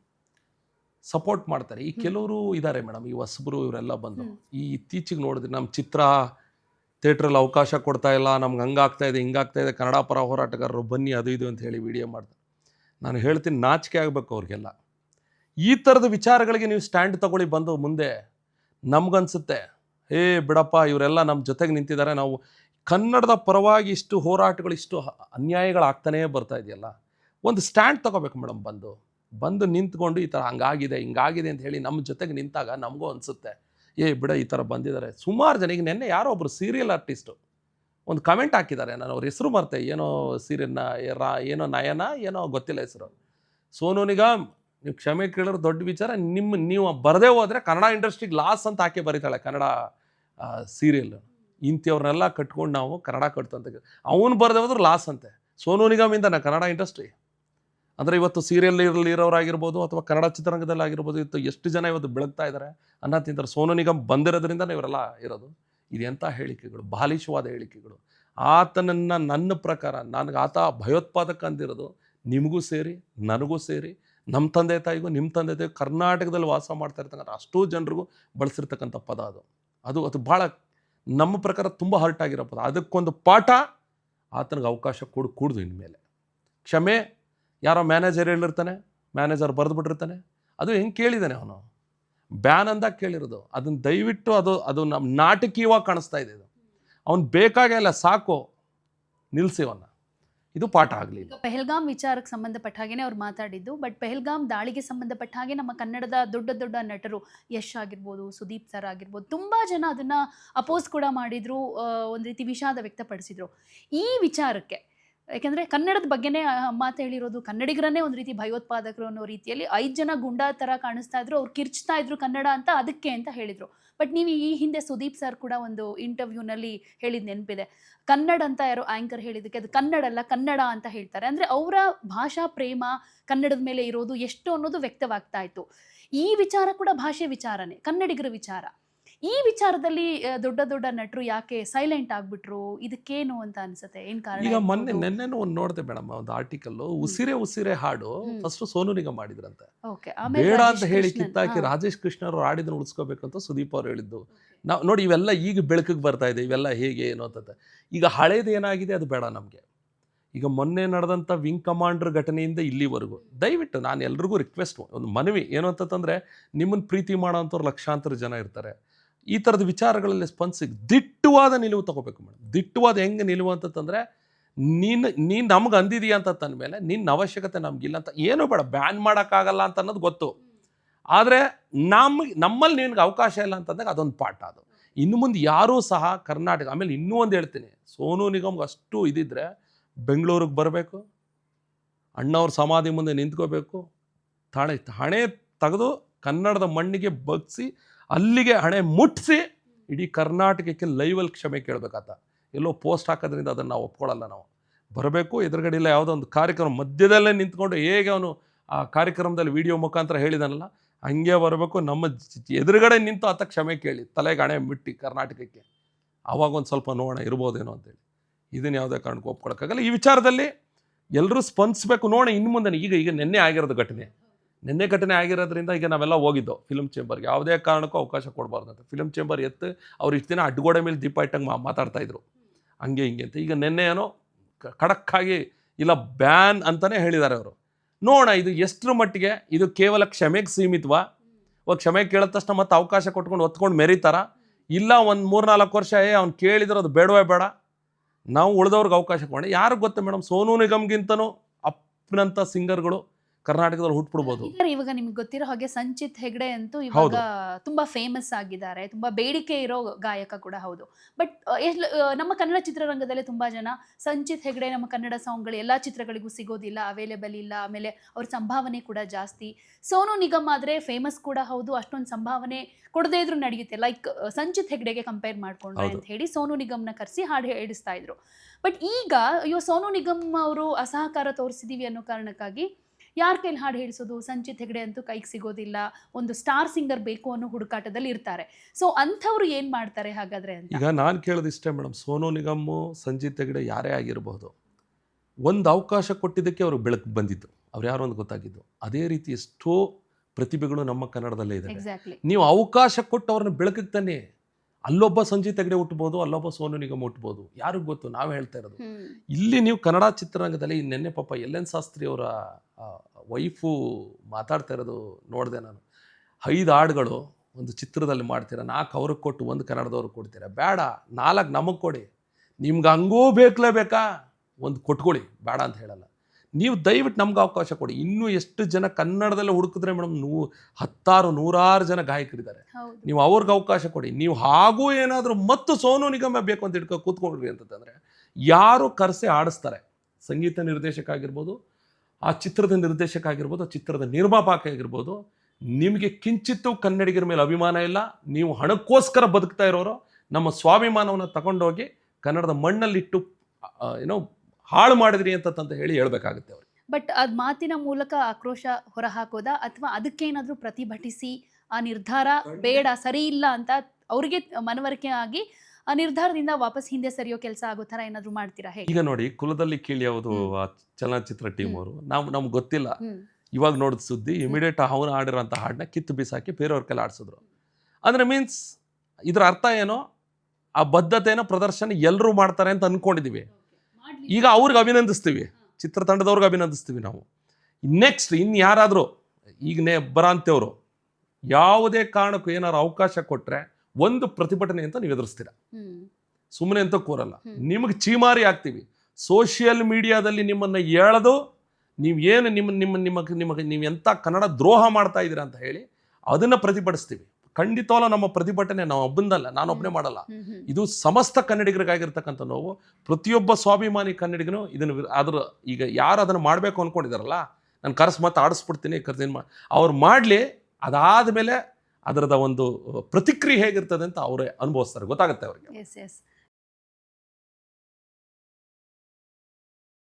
ಸಪೋರ್ಟ್ ಮಾಡ್ತಾರೆ. ಈ. ಕೆಲವರು ಇದ್ದಾರೆ ಮೇಡಮ್ ಈ ಹೊಸಬರು ಇವರೆಲ್ಲ ಬಂದು. ಈ ಇತ್ತೀಚೆಗೆ ನೋಡಿದ್ರೆ ನಮ್ಮ ಚಿತ್ರ ಥಿಯೇಟ್ರಲ್ಲಿ ಅವಕಾಶ ಕೊಡ್ತಾ ಇಲ್ಲ ನಮ್ಗೆ ಹಂಗಾಗ್ತಾ ಇದೆ ಹಿಂಗಾಗ್ತಾ ಇದೆ ಕನ್ನಡ ಪರ ಹೋರಾಟಗಾರರು ಬನ್ನಿ ಅದು ಇದು ಅಂತ ಹೇಳಿ ವಿಡಿಯೋ ಮಾಡ್ತಾರೆ. ನಾನು ಹೇಳ್ತೀನಿ ನಾಚಿಕೆ ಆಗಬೇಕು ಅವ್ರಿಗೆಲ್ಲ. ಈ ಥರದ ವಿಚಾರಗಳಿಗೆ ನೀವು ಸ್ಟ್ಯಾಂಡ್ ತಗೊಳ್ಳಿ ಬಂದು ಮುಂದೆ. ನಮ್ಗನ್ಸುತ್ತೆ ಏ ಬಿಡಪ್ಪ, ಇವರೆಲ್ಲ ನಮ್ಮ ಜೊತೆಗೆ ನಿಂತಿದ್ದಾರೆ ನಾವು ಕನ್ನಡದ ಪರವಾಗಿ ಇಷ್ಟು ಹೋರಾಟಗಳು, ಇಷ್ಟು ಅನ್ಯಾಯಗಳು ಅನ್ಯಾಯಗಳಾಗ್ತಾನೇ ಬರ್ತಾ ಇದೆಯಲ್ಲ, ಒಂದು ಸ್ಟ್ಯಾಂಡ್ ತಗೋಬೇಕು ಮೇಡಮ್ ಬಂದು ಬಂದು ನಿಂತ್ಕೊಂಡು ಈ ಥರ ಹಂಗಾಗಿದೆ, ಹಿಂಗಾಗಿದೆ ಅಂತ ಹೇಳಿ ನಮ್ಮ ಜೊತೆಗೆ ನಿಂತಾಗ ನಮಗೂ ಅನಿಸುತ್ತೆ, ಏ ಬಿಡ, ಈ ಥರ ಬಂದಿದ್ದಾರೆ ಸುಮಾರು ಜನ ಈಗ ನೆನ್ನೆ ಯಾರೋ ಒಬ್ಬರು ಸೀರಿಯಲ್ ಆರ್ಟಿಸ್ಟು, ಒಂದು ಕಮೆಂಟ್ ಹಾಕಿದ್ದಾರೆ ನಾನು ಅವ್ರ ಹೆಸರು ಮರ್ತೆ, ಏನೋ ಸೀರಿಯಲ್ನ, ರಾ, ಏನೋ ನಯನ, ಏನೋ ಗೊತ್ತಿಲ್ಲ ಹೆಸರು. ಸೋನು ನಿಗಮ್ ನೀವು ಕ್ಷಮೆ ಕೇಳೋರು ದೊಡ್ಡ ವಿಚಾರ, ನಿಮ್ಮ, ನೀವು ಬರದೇ ಹೋದರೆ ಕನ್ನಡ ಇಂಡಸ್ಟ್ರಿಗೆ ಲಾಸ್ ಅಂತ ಹಾಕಿ ಬರೀತಾಳೆ ಕನ್ನಡ ಸೀರಿಯಲ್. ಇಂಥವ್ರನ್ನೆಲ್ಲ ಕಟ್ಕೊಂಡು ನಾವು ಕನ್ನಡ ಕಟ್ತಂತ ಅವನು ಬರದೇ ಹೋದ್ರೆ ಲಾಸ್ ಅಂತೆ. ಸೋನು ನಿಗಮಿಂದ ನಾ ಕನ್ನಡ ಇಂಡಸ್ಟ್ರಿ. ಅಂದರೆ ಇವತ್ತು ಸೀರಿಯಲ್ ಇರೋರಾಗಿರ್ಬೋದು ಅಥವಾ ಕನ್ನಡ ಚಿತ್ರರಂಗದಲ್ಲಿ ಆಗಿರ್ಬೋದು, ಇವತ್ತು ಎಷ್ಟು ಜನ ಇವತ್ತು ಬೆಳಗ್ತಾ ಇದ್ದಾರೆ ಅನ್ನ ತಿಂತಾರೆ. ಸೋನು ನಿಗಮ್ ಬಂದಿರೋದ್ರಿಂದ ಇವರೆಲ್ಲ ಇರೋದು. ಇದೆಂಥ ಹೇಳಿಕೆಗಳು, ಬಾಲಿಶವಾದ ಹೇಳಿಕೆಗಳು. ಆತನನ್ನು ನನ್ನ ಪ್ರಕಾರ, ನನಗೆ ಆತ ಭಯೋತ್ಪಾದಕ ಅಂದಿರೋದು ನಿಮಗೂ ಸೇರಿ, ನನಗೂ ಸೇರಿ ನಮ್ಮ ತಂದೆ ತಾಯಿಗೂ ನಿಮ್ಮ ತಂದೆ ತಾಯಿಗೂ ಕರ್ನಾಟಕದಲ್ಲಿ ವಾಸ ಮಾಡ್ತಾ ಇರ್ತಕ್ಕಂಥ ಅಷ್ಟೋ ಜನರಿಗೂ ಬಳಸಿರ್ತಕ್ಕಂಥ ಪದ ಅದು. ಅದು ಅದು ಭಾಳ ನಮ್ಮ ಪ್ರಕಾರ ತುಂಬ ಹರ್ಟ್ ಆಗಿರೋ ಪದ. ಅದಕ್ಕೊಂದು ಪಾಠ ಆತನಿಗೆ ಅವಕಾಶ ಕೊಡು, ಕೂಡ್ದು ಇನ್ಮೇಲೆ. ಕ್ಷಮೆ, ಯಾರೋ ಮ್ಯಾನೇಜರ್ ಹೇಳಿರ್ತಾನೆ ಮ್ಯಾನೇಜರ್ ಬರೆದು ಬಿಟ್ಟಿರ್ತಾನೆ ಅದು ಹೆಂಗೆ ಕೇಳಿದ್ದಾನೆ ಅವನು? ಬ್ಯಾನ್ ಅಂದಾಗ ಕೇಳಿರೋದು. ಅದನ್ನ ದಯವಿಟ್ಟು ಅದು ಅದು ನಮ್ಮ ನಾಟಕೀಯವಾಗಿ ಕಾಣಿಸ್ತಾ ಇದೆ ಇದು. ಅವ್ನು ಬೇಕಾಗೇ ಇಲ್ಲ, ಸಾಕು ನಿಲ್ಲಿಸಿ ಅವನ್ನ ಇದು ಪಾಠ ಆಗಲಿಲ್ಲ. ಪೆಹಲ್ಗಾಮ್ ವಿಚಾರಕ್ಕೆ ಸಂಬಂಧಪಟ್ಟ ಹಾಗೇನೆ ಅವ್ರು ಮಾತಾಡಿದ್ದು ಬಟ್ ಪೆಹಲ್ಗಾಮ್ ದಾಳಿಗೆ ಸಂಬಂಧಪಟ್ಟ ಹಾಗೆ ನಮ್ಮ ಕನ್ನಡದ ದೊಡ್ಡ ದೊಡ್ಡ ನಟರು ಯಶ್ ಆಗಿರ್ಬೋದು, ಸುದೀಪ್ ಸರ್ ಆಗಿರ್ಬೋದು, ತುಂಬಾ ಜನ ಅದನ್ನ ಅಪೋಸ್ ಕೂಡ ಮಾಡಿದ್ರು ಒಂದ್ ರೀತಿ ವಿಷಾದ ವ್ಯಕ್ತಪಡಿಸಿದ್ರು. ಈ ವಿಚಾರಕ್ಕೆ ಯಾಕಂದ್ರೆ ಕನ್ನಡದ ಬಗ್ಗೆನೇ ಮಾತು ಹೇಳಿರೋದು ಕನ್ನಡಿಗರನ್ನೇ ಒಂದು ರೀತಿ ಭಯೋತ್ಪಾದಕರು ಅನ್ನೋ ರೀತಿಯಲ್ಲಿ ಐದು ಜನ ಗುಂಡಾ ತರ ಕಾಣಿಸ್ತಾ ಇದ್ರು, ಅವ್ರು ಕಿರ್ಚ್ತಾ ಇದ್ರು ಕನ್ನಡ ಅಂತ ಅದಕ್ಕೆ ಅಂತ ಹೇಳಿದ್ರು. ಬಟ್ ನೀವು ಈ ಹಿಂದೆ ಸುದೀಪ್ ಸರ್ ಕೂಡ ಒಂದು ಇಂಟರ್ವ್ಯೂನಲ್ಲಿ ಹೇಳಿದ ನೆನಪಿದೆ. ಕನ್ನಡ ಅಂತ ಯಾರೋ ಆಂಕರ್ ಹೇಳಿದಕ್ಕೆ ಅದು ಕನ್ನಡ ಅಲ್ಲ, ಕನ್ನಡ ಅಂತ ಹೇಳ್ತಾರೆ. ಅಂದ್ರೆ ಅವರ ಭಾಷಾ ಪ್ರೇಮ ಕನ್ನಡದ ಮೇಲೆ ಇರೋದು ಎಷ್ಟು ಅನ್ನೋದು ವ್ಯಕ್ತವಾಗ್ತಾ ಇತ್ತು. ಈ ವಿಚಾರ ಕೂಡ ಭಾಷೆ ವಿಚಾರನೇ, ಕನ್ನಡಿಗರ ವಿಚಾರ. ಈ ವಿಚಾರದಲ್ಲಿ ದೊಡ್ಡ ದೊಡ್ಡ ನಟರು ಯಾಕೆ ಸೈಲೆಂಟ್ ಆಗ್ಬಿಟ್ರು? ಇದಕ್ಕೇನು ಅಂತ ಅನ್ಸುತ್ತೆ? ಏನ್ ಕಾರಣ ಈಗ ಮೊನ್ನೆ? ನೆನ್ನೆನೂ ಒಂದು ನೋಡಿದೆ ಮೇಡಮ್ ಒಂದು ಆರ್ಟಿಕಲ್ ಉಸಿರೇ ಉಸಿರೇ ಹಾಡು. ಫಸ್ಟ್ ಸೋನು ನಿಗಮ್ ಮಾಡಿದ್ರಂತೆ. ಬೇಡ ಅಂತ ಹೇಳಿ ಕಿತ್ತಾಕಿ ರಾಜೇಶ್ ಕೃಷ್ಣ ಅವರು ಹಾಡಿದ್ರು ಉಳಿಸ್ಕೋಬೇಕು ಅಂತ ಸುದೀಪ್ ಅವ್ರು ಹೇಳಿದ್ದು. ನಾವು ನೋಡಿ ಇವೆಲ್ಲ ಈಗ ಬೆಳಕಿಗೆ ಬರ್ತಾ ಇದೆ ಇವೆಲ್ಲ ಹೇಗೆ ಏನು ಅಂತ ಈಗ ಹಳೇದು ಏನಾಗಿದೆ ಅದು ಬೇಡ ನಮಗೆ. ಈಗ ಮೊನ್ನೆ ನಡೆದಂಥ ವಿಂಗ್ ಕಮಾಂಡರ್ ಘಟನೆಯಿಂದ ಇಲ್ಲಿವರೆಗೂ. ದಯವಿಟ್ಟು ನಾನು ಎಲ್ರಿಗೂ ರಿಕ್ವೆಸ್ಟ್ ಒಂದು ಮನವಿ ಏನು ಅಂತಂದ್ರೆ ನಿಮ್ಮನ್ನು ಪ್ರೀತಿ ಮಾಡೋಂಥವ್ರು ಲಕ್ಷಾಂತರ ಜನ ಇರ್ತಾರೆ. ಈ ಥರದ ವಿಚಾರಗಳಲ್ಲಿ ಸ್ಪಂದಿಸಿ ದಿಟ್ಟವಾದ ನಿಲುವು ತಗೋಬೇಕು ಮೇಡಮ್. ದಿಟ್ಟವಾದ ಹೆಂಗೆ ನಿಲುವು ಅಂತಂದ್ರೆ ನೀನು ನೀನು ನಮ್ಗೆ ಅಂದಿದೀಯ ಅಂತ ತಂದಮೇಲೆ ನಿನ್ನ ಅವಶ್ಯಕತೆ ನಮಗಿಲ್ಲ ಅಂತ ಏನೂ ಬೇಡ. ಬ್ಯಾನ್ ಮಾಡೋಕ್ಕಾಗಲ್ಲ ಅಂತ ಅನ್ನೋದು ಗೊತ್ತು. ಆದರೆ ನಮಗೆ, ನಮ್ಮಲ್ಲಿ ನಿನಗೆ ಅವಕಾಶ ಇಲ್ಲ ಅಂತಂದಾಗ ಅದೊಂದು ಪಾಠ ಅದು. ಇನ್ನು ಮುಂದೆ ಯಾರೂ ಸಹ ಕರ್ನಾಟಕ, ಆಮೇಲೆ ಇನ್ನೂ ಒಂದು ಹೇಳ್ತೀನಿ. ಸೋನು ನಿಗಮ್ಗೆ ಅಷ್ಟು ಇದಿದ್ರೆ ಬೆಂಗಳೂರಿಗೆ ಬರಬೇಕು, ಅಣ್ಣವ್ರ ಸಮಾಧಿ ಮುಂದೆ ನಿಂತ್ಕೋಬೇಕು, ತಾಳೆ ಹಣೆ ತೆಗೆದು ಕನ್ನಡದ ಮಣ್ಣಿಗೆ ಬಗ್ಸಿ ಅಲ್ಲಿಗೆ ಹಣೆ ಮುಟ್ಟಿಸಿ ಇಡೀ ಕರ್ನಾಟಕಕ್ಕೆ ಲೈವಲ್ಲಿ ಕ್ಷಮೆ ಕೇಳಬೇಕಾತ. ಎಲ್ಲೋ ಪೋಸ್ಟ್ ಹಾಕೋದ್ರಿಂದ ಅದನ್ನು ನಾವು ಒಪ್ಕೊಳ್ಳಲ್ಲ ನಾವು. ಬರಬೇಕು, ಎದುರುಗಡೆ ಇಲ್ಲ ಯಾವುದೋ ಒಂದು ಕಾರ್ಯಕ್ರಮ ಮಧ್ಯದಲ್ಲೇ ನಿಂತ್ಕೊಂಡು ಹೇಗೆ ಅವನು ಆ ಕಾರ್ಯಕ್ರಮದಲ್ಲಿ ವಿಡಿಯೋ ಮುಖಾಂತರ ಹೇಳಿದಾನಲ್ಲ, ಹಂಗೆ ಬರಬೇಕು, ನಮ್ಮ ಎದುರುಗಡೆ ನಿಂತು ಆತ ಕ್ಷಮೆ ಕೇಳಿ, ತಲೆಗೆ ಹಣೆ ಬಿಟ್ಟು ಕರ್ನಾಟಕಕ್ಕೆ. ಆವಾಗ ಒಂದು ಸ್ವಲ್ಪ ನೋಡೋಣ ಇರ್ಬೋದೇನೋ ಅಂತೇಳಿ. ಇದನ್ನು ಯಾವುದೇ ಕಾರಣಕ್ಕೂ ಒಪ್ಕೊಳಕ್ಕಾಗಲ್ಲ. ಈ ವಿಚಾರದಲ್ಲಿ ಎಲ್ಲರೂ ಸ್ಪಂದಿಸ್ಬೇಕು, ನೋಡೋಣ ಇನ್ನು ಮುಂದೆ, ಈಗ ಈಗ ನಿನ್ನೆ ಆಗಿರೋದು ಘಟನೆ. ನಿನ್ನೆ ಘಟನೆ ಆಗಿರೋದ್ರಿಂದ ಈಗ ನಾವೆಲ್ಲ ಹೋಗಿದ್ದೋ ಫಿಲ್ಮ್ ಚೇಂಬರ್ಗೆ ಯಾವುದೇ ಕಾರಣಕ್ಕೂ ಅವಕಾಶ ಕೊಡಬಾರ್ದು ಅಂತ ಫಿಲ್ಮ್ ಚೇಂಬರ್ ಎತ್ತು ಅವ್ರು ಇಷ್ಟು ದಿನ ಅಡ್ಗೋಡೆ ಮೇಲೆ ದೀಪ ಇಟ್ಟಂಗೆ ಮಾ ಮಾತಾಡ್ತಾ ಇದ್ರು. ಹಂಗೆ ಹಿಂಗೆ ಅಂತ. ಈಗ ನಿನ್ನೆ ಏನೋ ಖಡಕ್ಕಾಗಿ ಇಲ್ಲ ಬ್ಯಾನ್ ಅಂತಲೇ ಹೇಳಿದ್ದಾರೆ ಅವರು. ನೋಡೋಣ, ಇದು ಎಷ್ಟರ ಮಟ್ಟಿಗೆ, ಇದು ಕೇವಲ ಕ್ಷಮೆಗೆ ಸೀಮಿತವಾ? ಇವಾಗ ಕ್ಷಮೆ ಕೇಳಿದ ತಕ್ಷಣ ಮತ್ತೆ ಅವಕಾಶ ಕೊಟ್ಕೊಂಡು ಒತ್ಕೊಂಡು ಮೆರೀತಾರ? ಇಲ್ಲ, ಒಂದು ಮೂರ್ನಾಲ್ಕು ವರ್ಷ ಏ, ಅವ್ನು ಕೇಳಿದ್ರೆ ಅದು ಬೇಡವೇ ಬೇಡ. ನಾವು ಉಳಿದವ್ರಿಗೆ ಅವಕಾಶ ಕೊಡೋಣ. ಯಾರಿಗೂ ಗೊತ್ತು ಮೇಡಮ್ ಸೋನು ನಿಗಮ್ಗಿಂತನೂ ಅಪ್ಪನಂಥ ಸಿಂಗರ್ಗಳು ಕರ್ನಾಟಕದಲ್ಲಿ ಹುಟ್ಬಿಡ್ಬೋದು. ಇವಾಗ ನಿಮ್ಗೆ ಗೊತ್ತಿರೋ ಹಾಗೆ ಸಂಚಿತ್ ಹೆಗ್ಡೆ ಅಂತೂ ಇವಾಗ ತುಂಬಾ ಫೇಮಸ್ ಆಗಿದ್ದಾರೆ ತುಂಬಾ ಬೇಡಿಕೆ ಇರೋ ಗಾಯಕ ಕೂಡ ಹೌದು. ಬಟ್ ನಮ್ಮ ಕನ್ನಡ ಚಿತ್ರರಂಗದಲ್ಲಿ ತುಂಬಾ ಜನ ಸಂಚಿತ್ ಹೆಗ್ಡೆ ನಮ್ಮ ಕನ್ನಡ ಸಾಂಗ್ಗಳು ಎಲ್ಲಾ ಚಿತ್ರಗಳಿಗೂ ಸಿಗೋದಿಲ್ಲ ಅವೈಲೇಬಲ್ ಇಲ್ಲ ಆಮೇಲೆ ಅವ್ರ ಸಂಭಾವನೆ ಕೂಡ ಜಾಸ್ತಿ. ಸೋನು ನಿಗಮ್ ಆದ್ರೆ ಫೇಮಸ್ ಕೂಡ ಹೌದು ಅಷ್ಟೊಂದು ಸಂಭಾವನೆ ಕೊಡದೇ ಇದ್ರು ನಡೆಯುತ್ತೆ. ಲೈಕ್ ಸಂಚಿತ್ ಹೆಗ್ಡೆಗೆ ಕಂಪೇರ್ ಮಾಡ್ಕೊಂಡ್ರೆ ಅಂತ ಹೇಳಿ ಸೋನು ನಿಗಮ್ನ ಕರೆಸಿ ಹಾಡು ಹೇಳಿಸ್ತಾ ಇದ್ರು. ಬಟ್ ಈಗ ಅಯ್ಯೋ ಸೋನು ನಿಗಮ್ ಅವರು ಅಸಹಕಾರ ತೋರಿಸಿದೀವಿ ಅನ್ನೋ ಕಾರಣಕ್ಕಾಗಿ ಯಾರ ಕೈಲಿ ಹಾಡು ಹೇಳಿಸೋದು? ಸಂಚಿತ್ ಹೆಗಡೆ ಅಂತೂ ಕೈಗೆ ಸಿಗೋದಿಲ್ಲ. ಒಂದು ಸ್ಟಾರ್ ಸಿಂಗರ್ ಬೇಕು ಅನ್ನೋ ಹುಡುಕಾಟದಲ್ಲಿ ಇರ್ತಾರೆ. ಸೊ ಅಂಥವ್ರು ಏನು ಮಾಡ್ತಾರೆ ಹಾಗಾದ್ರೆ ಅಂತ? ಈಗ ನಾನು ಕೇಳೋದು ಇಷ್ಟೇ ಮೇಡಮ್ ಸೋನು ನಿಗಮ್ಮು ಸಂಜಿತ್ ಹೆಗಡೆ ಯಾರೇ ಆಗಿರಬಹುದು ಒಂದು ಅವಕಾಶ ಕೊಟ್ಟಿದ್ದಕ್ಕೆ ಅವರು ಬೆಳಕು ಬಂದಿದ್ದು. ಅವ್ರು ಯಾರು ಅಂತ ಗೊತ್ತಾಗಿದ್ದು? ಅದೇ ರೀತಿ ಎಷ್ಟೋ ಪ್ರತಿಭೆಗಳು ನಮ್ಮ ಕನ್ನಡದಲ್ಲೇ ಇದೆ ನೀವು ಅವಕಾಶ ಕೊಟ್ಟು ಅವ್ರನ್ನ ಬೆಳಕಿಗೆ ತಾನೆ ಅಲ್ಲೊಬ್ಬ ಸಂಜಿತ್ ಹೆಗ್ಡೆ ಹುಟ್ಬೋದು ಅಲ್ಲೊಬ್ಬ ಸೋನು ನಿಗಮ್ ಹುಟ್ಬೋದು ಯಾರಿಗೂ ಗೊತ್ತು? ನಾವು ಹೇಳ್ತಾ ಇರೋದು. ಇಲ್ಲಿ ನೀವು ಕನ್ನಡ ಚಿತ್ರರಂಗದಲ್ಲಿ ನೆನ್ನೆ ಪಾಪ ಎಲ್ ಎನ್ ಶಾಸ್ತ್ರಿ ಅವರ ವೈಫು ಮಾತಾಡ್ತಾ ಇರೋದು ನೋಡಿದೆ ನಾನು. ಐದು ಹಾಡುಗಳು ಒಂದು ಚಿತ್ರದಲ್ಲಿ ಮಾಡ್ತೀರಾ? ನಾಲ್ಕು ಅವ್ರಿಗೆ ಕೊಟ್ಟು ಒಂದು ಕನ್ನಡದವ್ರಿಗೆ ಕೊಡ್ತೀರಾ? ಬೇಡ ನಾಲ್ಕು ನಮಗೆ ಕೊಡಿ. ನಿಮ್ಗೆ ಹಂಗೂ ಬೇಕಲೇಬೇಕಾ ಒಂದು ಕೊಟ್ಕೊಳ್ಳಿ ಬೇಡ ಅಂತ ಹೇಳಲ್ಲ. ನೀವು ದಯವಿಟ್ಟು ನಮ್ಗೆ ಅವಕಾಶ ಕೊಡಿ. ಇನ್ನೂ ಎಷ್ಟು ಜನ ಕನ್ನಡದಲ್ಲೇ ಹುಡುಕಿದ್ರೆ ಮೇಡಮ್ ನೂ ಹತ್ತಾರು ನೂರಾರು ಜನ ಗಾಯಕರಿದ್ದಾರೆ. ನೀವು ಅವ್ರಿಗೆ ಅವಕಾಶ ಕೊಡಿ. ನೀವು ಹಾಗೂ ಏನಾದರೂ ಮತ್ತು ಸೋನು ನಿಗಮ ಬೇಕು ಅಂತ ಇಟ್ಕೊ ಕೂತ್ಕೊಂಡ್ರಿ ಅಂತಂದರೆ ಯಾರು ಕರೆಸಿ ಆಡಿಸ್ತಾರೆ? ಸಂಗೀತ ನಿರ್ದೇಶಕ ಆಗಿರ್ಬೋದು ಆ ಚಿತ್ರದ ನಿರ್ದೇಶಕ ಆಗಿರ್ಬೋದು ಆ ಚಿತ್ರದ ನಿರ್ಮಾಪಕ ಆಗಿರ್ಬೋದು ನಿಮಗೆ ಕಿಂಚಿತ್ತು ಕನ್ನಡಿಗರ ಮೇಲೆ ಅಭಿಮಾನ ಇಲ್ಲ. ನೀವು ಹಣಕ್ಕೋಸ್ಕರ ಬದುಕ್ತಾ ಇರೋರು ನಮ್ಮ ಸ್ವಾಭಿಮಾನವನ್ನು ತಗೊಂಡೋಗಿ ಕನ್ನಡದ ಮಣ್ಣಲ್ಲಿಟ್ಟು ಏನೋ ಹಾಳು ಮಾಡಿದ್ರಿ ಅಂತ ಹೇಳಿ ಹೇಳಬೇಕಾಗುತ್ತೆ ಅವ್ರಿಗೆ. ಬಟ್ ಅದ್ ಮಾತಿನ ಮೂಲಕ ಆಕ್ರೋಶ ಹೊರಹಾಕೋದ ಅಥವಾ ಅದಕ್ಕೇನಾದ್ರೂ ಪ್ರತಿಭಟಿಸಿ ಆ ನಿರ್ಧಾರ ಬೇಡ ಸರಿ ಇಲ್ಲ ಅಂತ ಅವ್ರಿಗೆ ಮನವರಿಕೆ ಆಗಿ ಆ ನಿರ್ಧಾರದಿಂದ ವಾಪಸ್ ಹಿಂದೆ ಸರಿಯೋ ಕೆಲಸ ಆಗೋ ತರ ಏನಾದರೂ ಮಾಡ್ತೀರಾ ಹೇಗೆ ಈಗ ನೋಡಿ ಕುಲದಲ್ಲಿ ಕೇಳಿ ಯಾವುದು ಆ ಚಲನಚಿತ್ರ ಟೀಮ್. ಅವರು ನಾವು ನಮ್ಗೆ ಗೊತ್ತಿಲ್ಲ. ಇವಾಗ ನೋಡಿದ ಸುದ್ದಿ ಇಮಿಡಿಯೇಟ್ ಅವನು ಆಡಿರೋಂಥ ಹಾಡನ್ನ ಕಿತ್ತು ಬಿಸಾಕಿ ಬೇರೆಯವ್ರ ಕೈಲಿ ಆಡಿಸಿದ್ರು. ಅಂದರೆ ಮೀನ್ಸ್ ಇದರ ಅರ್ಥ ಏನೋ ಆ ಬದ್ಧತೆನ ಪ್ರದರ್ಶನ ಎಲ್ಲರೂ ಮಾಡ್ತಾರೆ ಅಂತ ಅಂದ್ಕೊಂಡಿದ್ದೀವಿ ಈಗ ಅವ್ರಿಗೆ ಅಭಿನಂದಿಸ್ತೀವಿ. ಚಿತ್ರತಂಡದವ್ರಿಗೆ ಅಭಿನಂದಿಸ್ತೀವಿ ನಾವು. ನೆಕ್ಸ್ಟ್ ಇನ್ನು ಯಾರಾದರೂ ಈಗ ನೇ ಬರಾಂತೆಯವರು ಯಾವುದೇ ಕಾರಣಕ್ಕೂ ಏನಾದ್ರು ಅವಕಾಶ ಕೊಟ್ಟರೆ ಒಂದು ಪ್ರತಿಭಟನೆ ಅಂತ ನೀವು ಎದುರಿಸ್ತೀರ? ಸುಮ್ಮನೆ ಅಂತ ಕೂರಲ್ಲ. ನಿಮಗೆ ಚೀಮಾರಿ ಆಗ್ತೀವಿ. ಸೋಷಿಯಲ್ ಮೀಡಿಯಾದಲ್ಲಿ ನಿಮ್ಮನ್ನು ಎಳೆದು ನೀವು ಏನು ನಿಮ್ಮ ನಿಮ್ಮ ನಿಮಗೆ ನಿಮಗೆ ನೀವು ಎಂಥ ಕನ್ನಡ ದ್ರೋಹ ಮಾಡ್ತಾ ಇದ್ದೀರಾ ಅಂತ ಹೇಳಿ ಅದನ್ನು ಪ್ರತಿಭಟಿಸ್ತೀವಿ. ಖಂಡಿತವಲ್ಲ ನಮ್ಮ ಪ್ರತಿಭಟನೆ ನಾವು ಒಬ್ಬಂದಲ್ಲ ನಾನೊಬ್ಬನೇ ಮಾಡಲ್ಲ. ಹ್ಮ್ ಹ್ಮ್. ಇದು ಸಮಸ್ತ ಕನ್ನಡಿಗರಿಗಾಗಿರ್ತಕ್ಕಂಥ ನೋವು ಪ್ರತಿಯೊಬ್ಬ ಸ್ವಾಭಿಮಾನಿ ಕನ್ನಡಿಗನು ಇದನ್ನು ಅದರ ಈಗ ಯಾರು ಅದನ್ನು ಮಾಡಬೇಕು ಅಂದ್ಕೊಂಡಿದಾರಲ್ಲ ನಾನು ಕರೆಸ್ ಮತ್ತೆ ಆಡಿಸ್ಬಿಡ್ತೀನಿ ಕರ್ತೀನಿ ಮಾ ಅವ್ರು ಮಾಡಲಿ ಅದಾದ ಮೇಲೆ ಅದರದ ಒಂದು ಪ್ರತಿಕ್ರಿಯೆ ಹೇಗಿರ್ತದೆ ಅಂತ ಅವರೇ ಅನುಭವಿಸ್ತಾರೆ ಗೊತ್ತಾಗುತ್ತೆ ಅವ್ರಿಗೆ. S S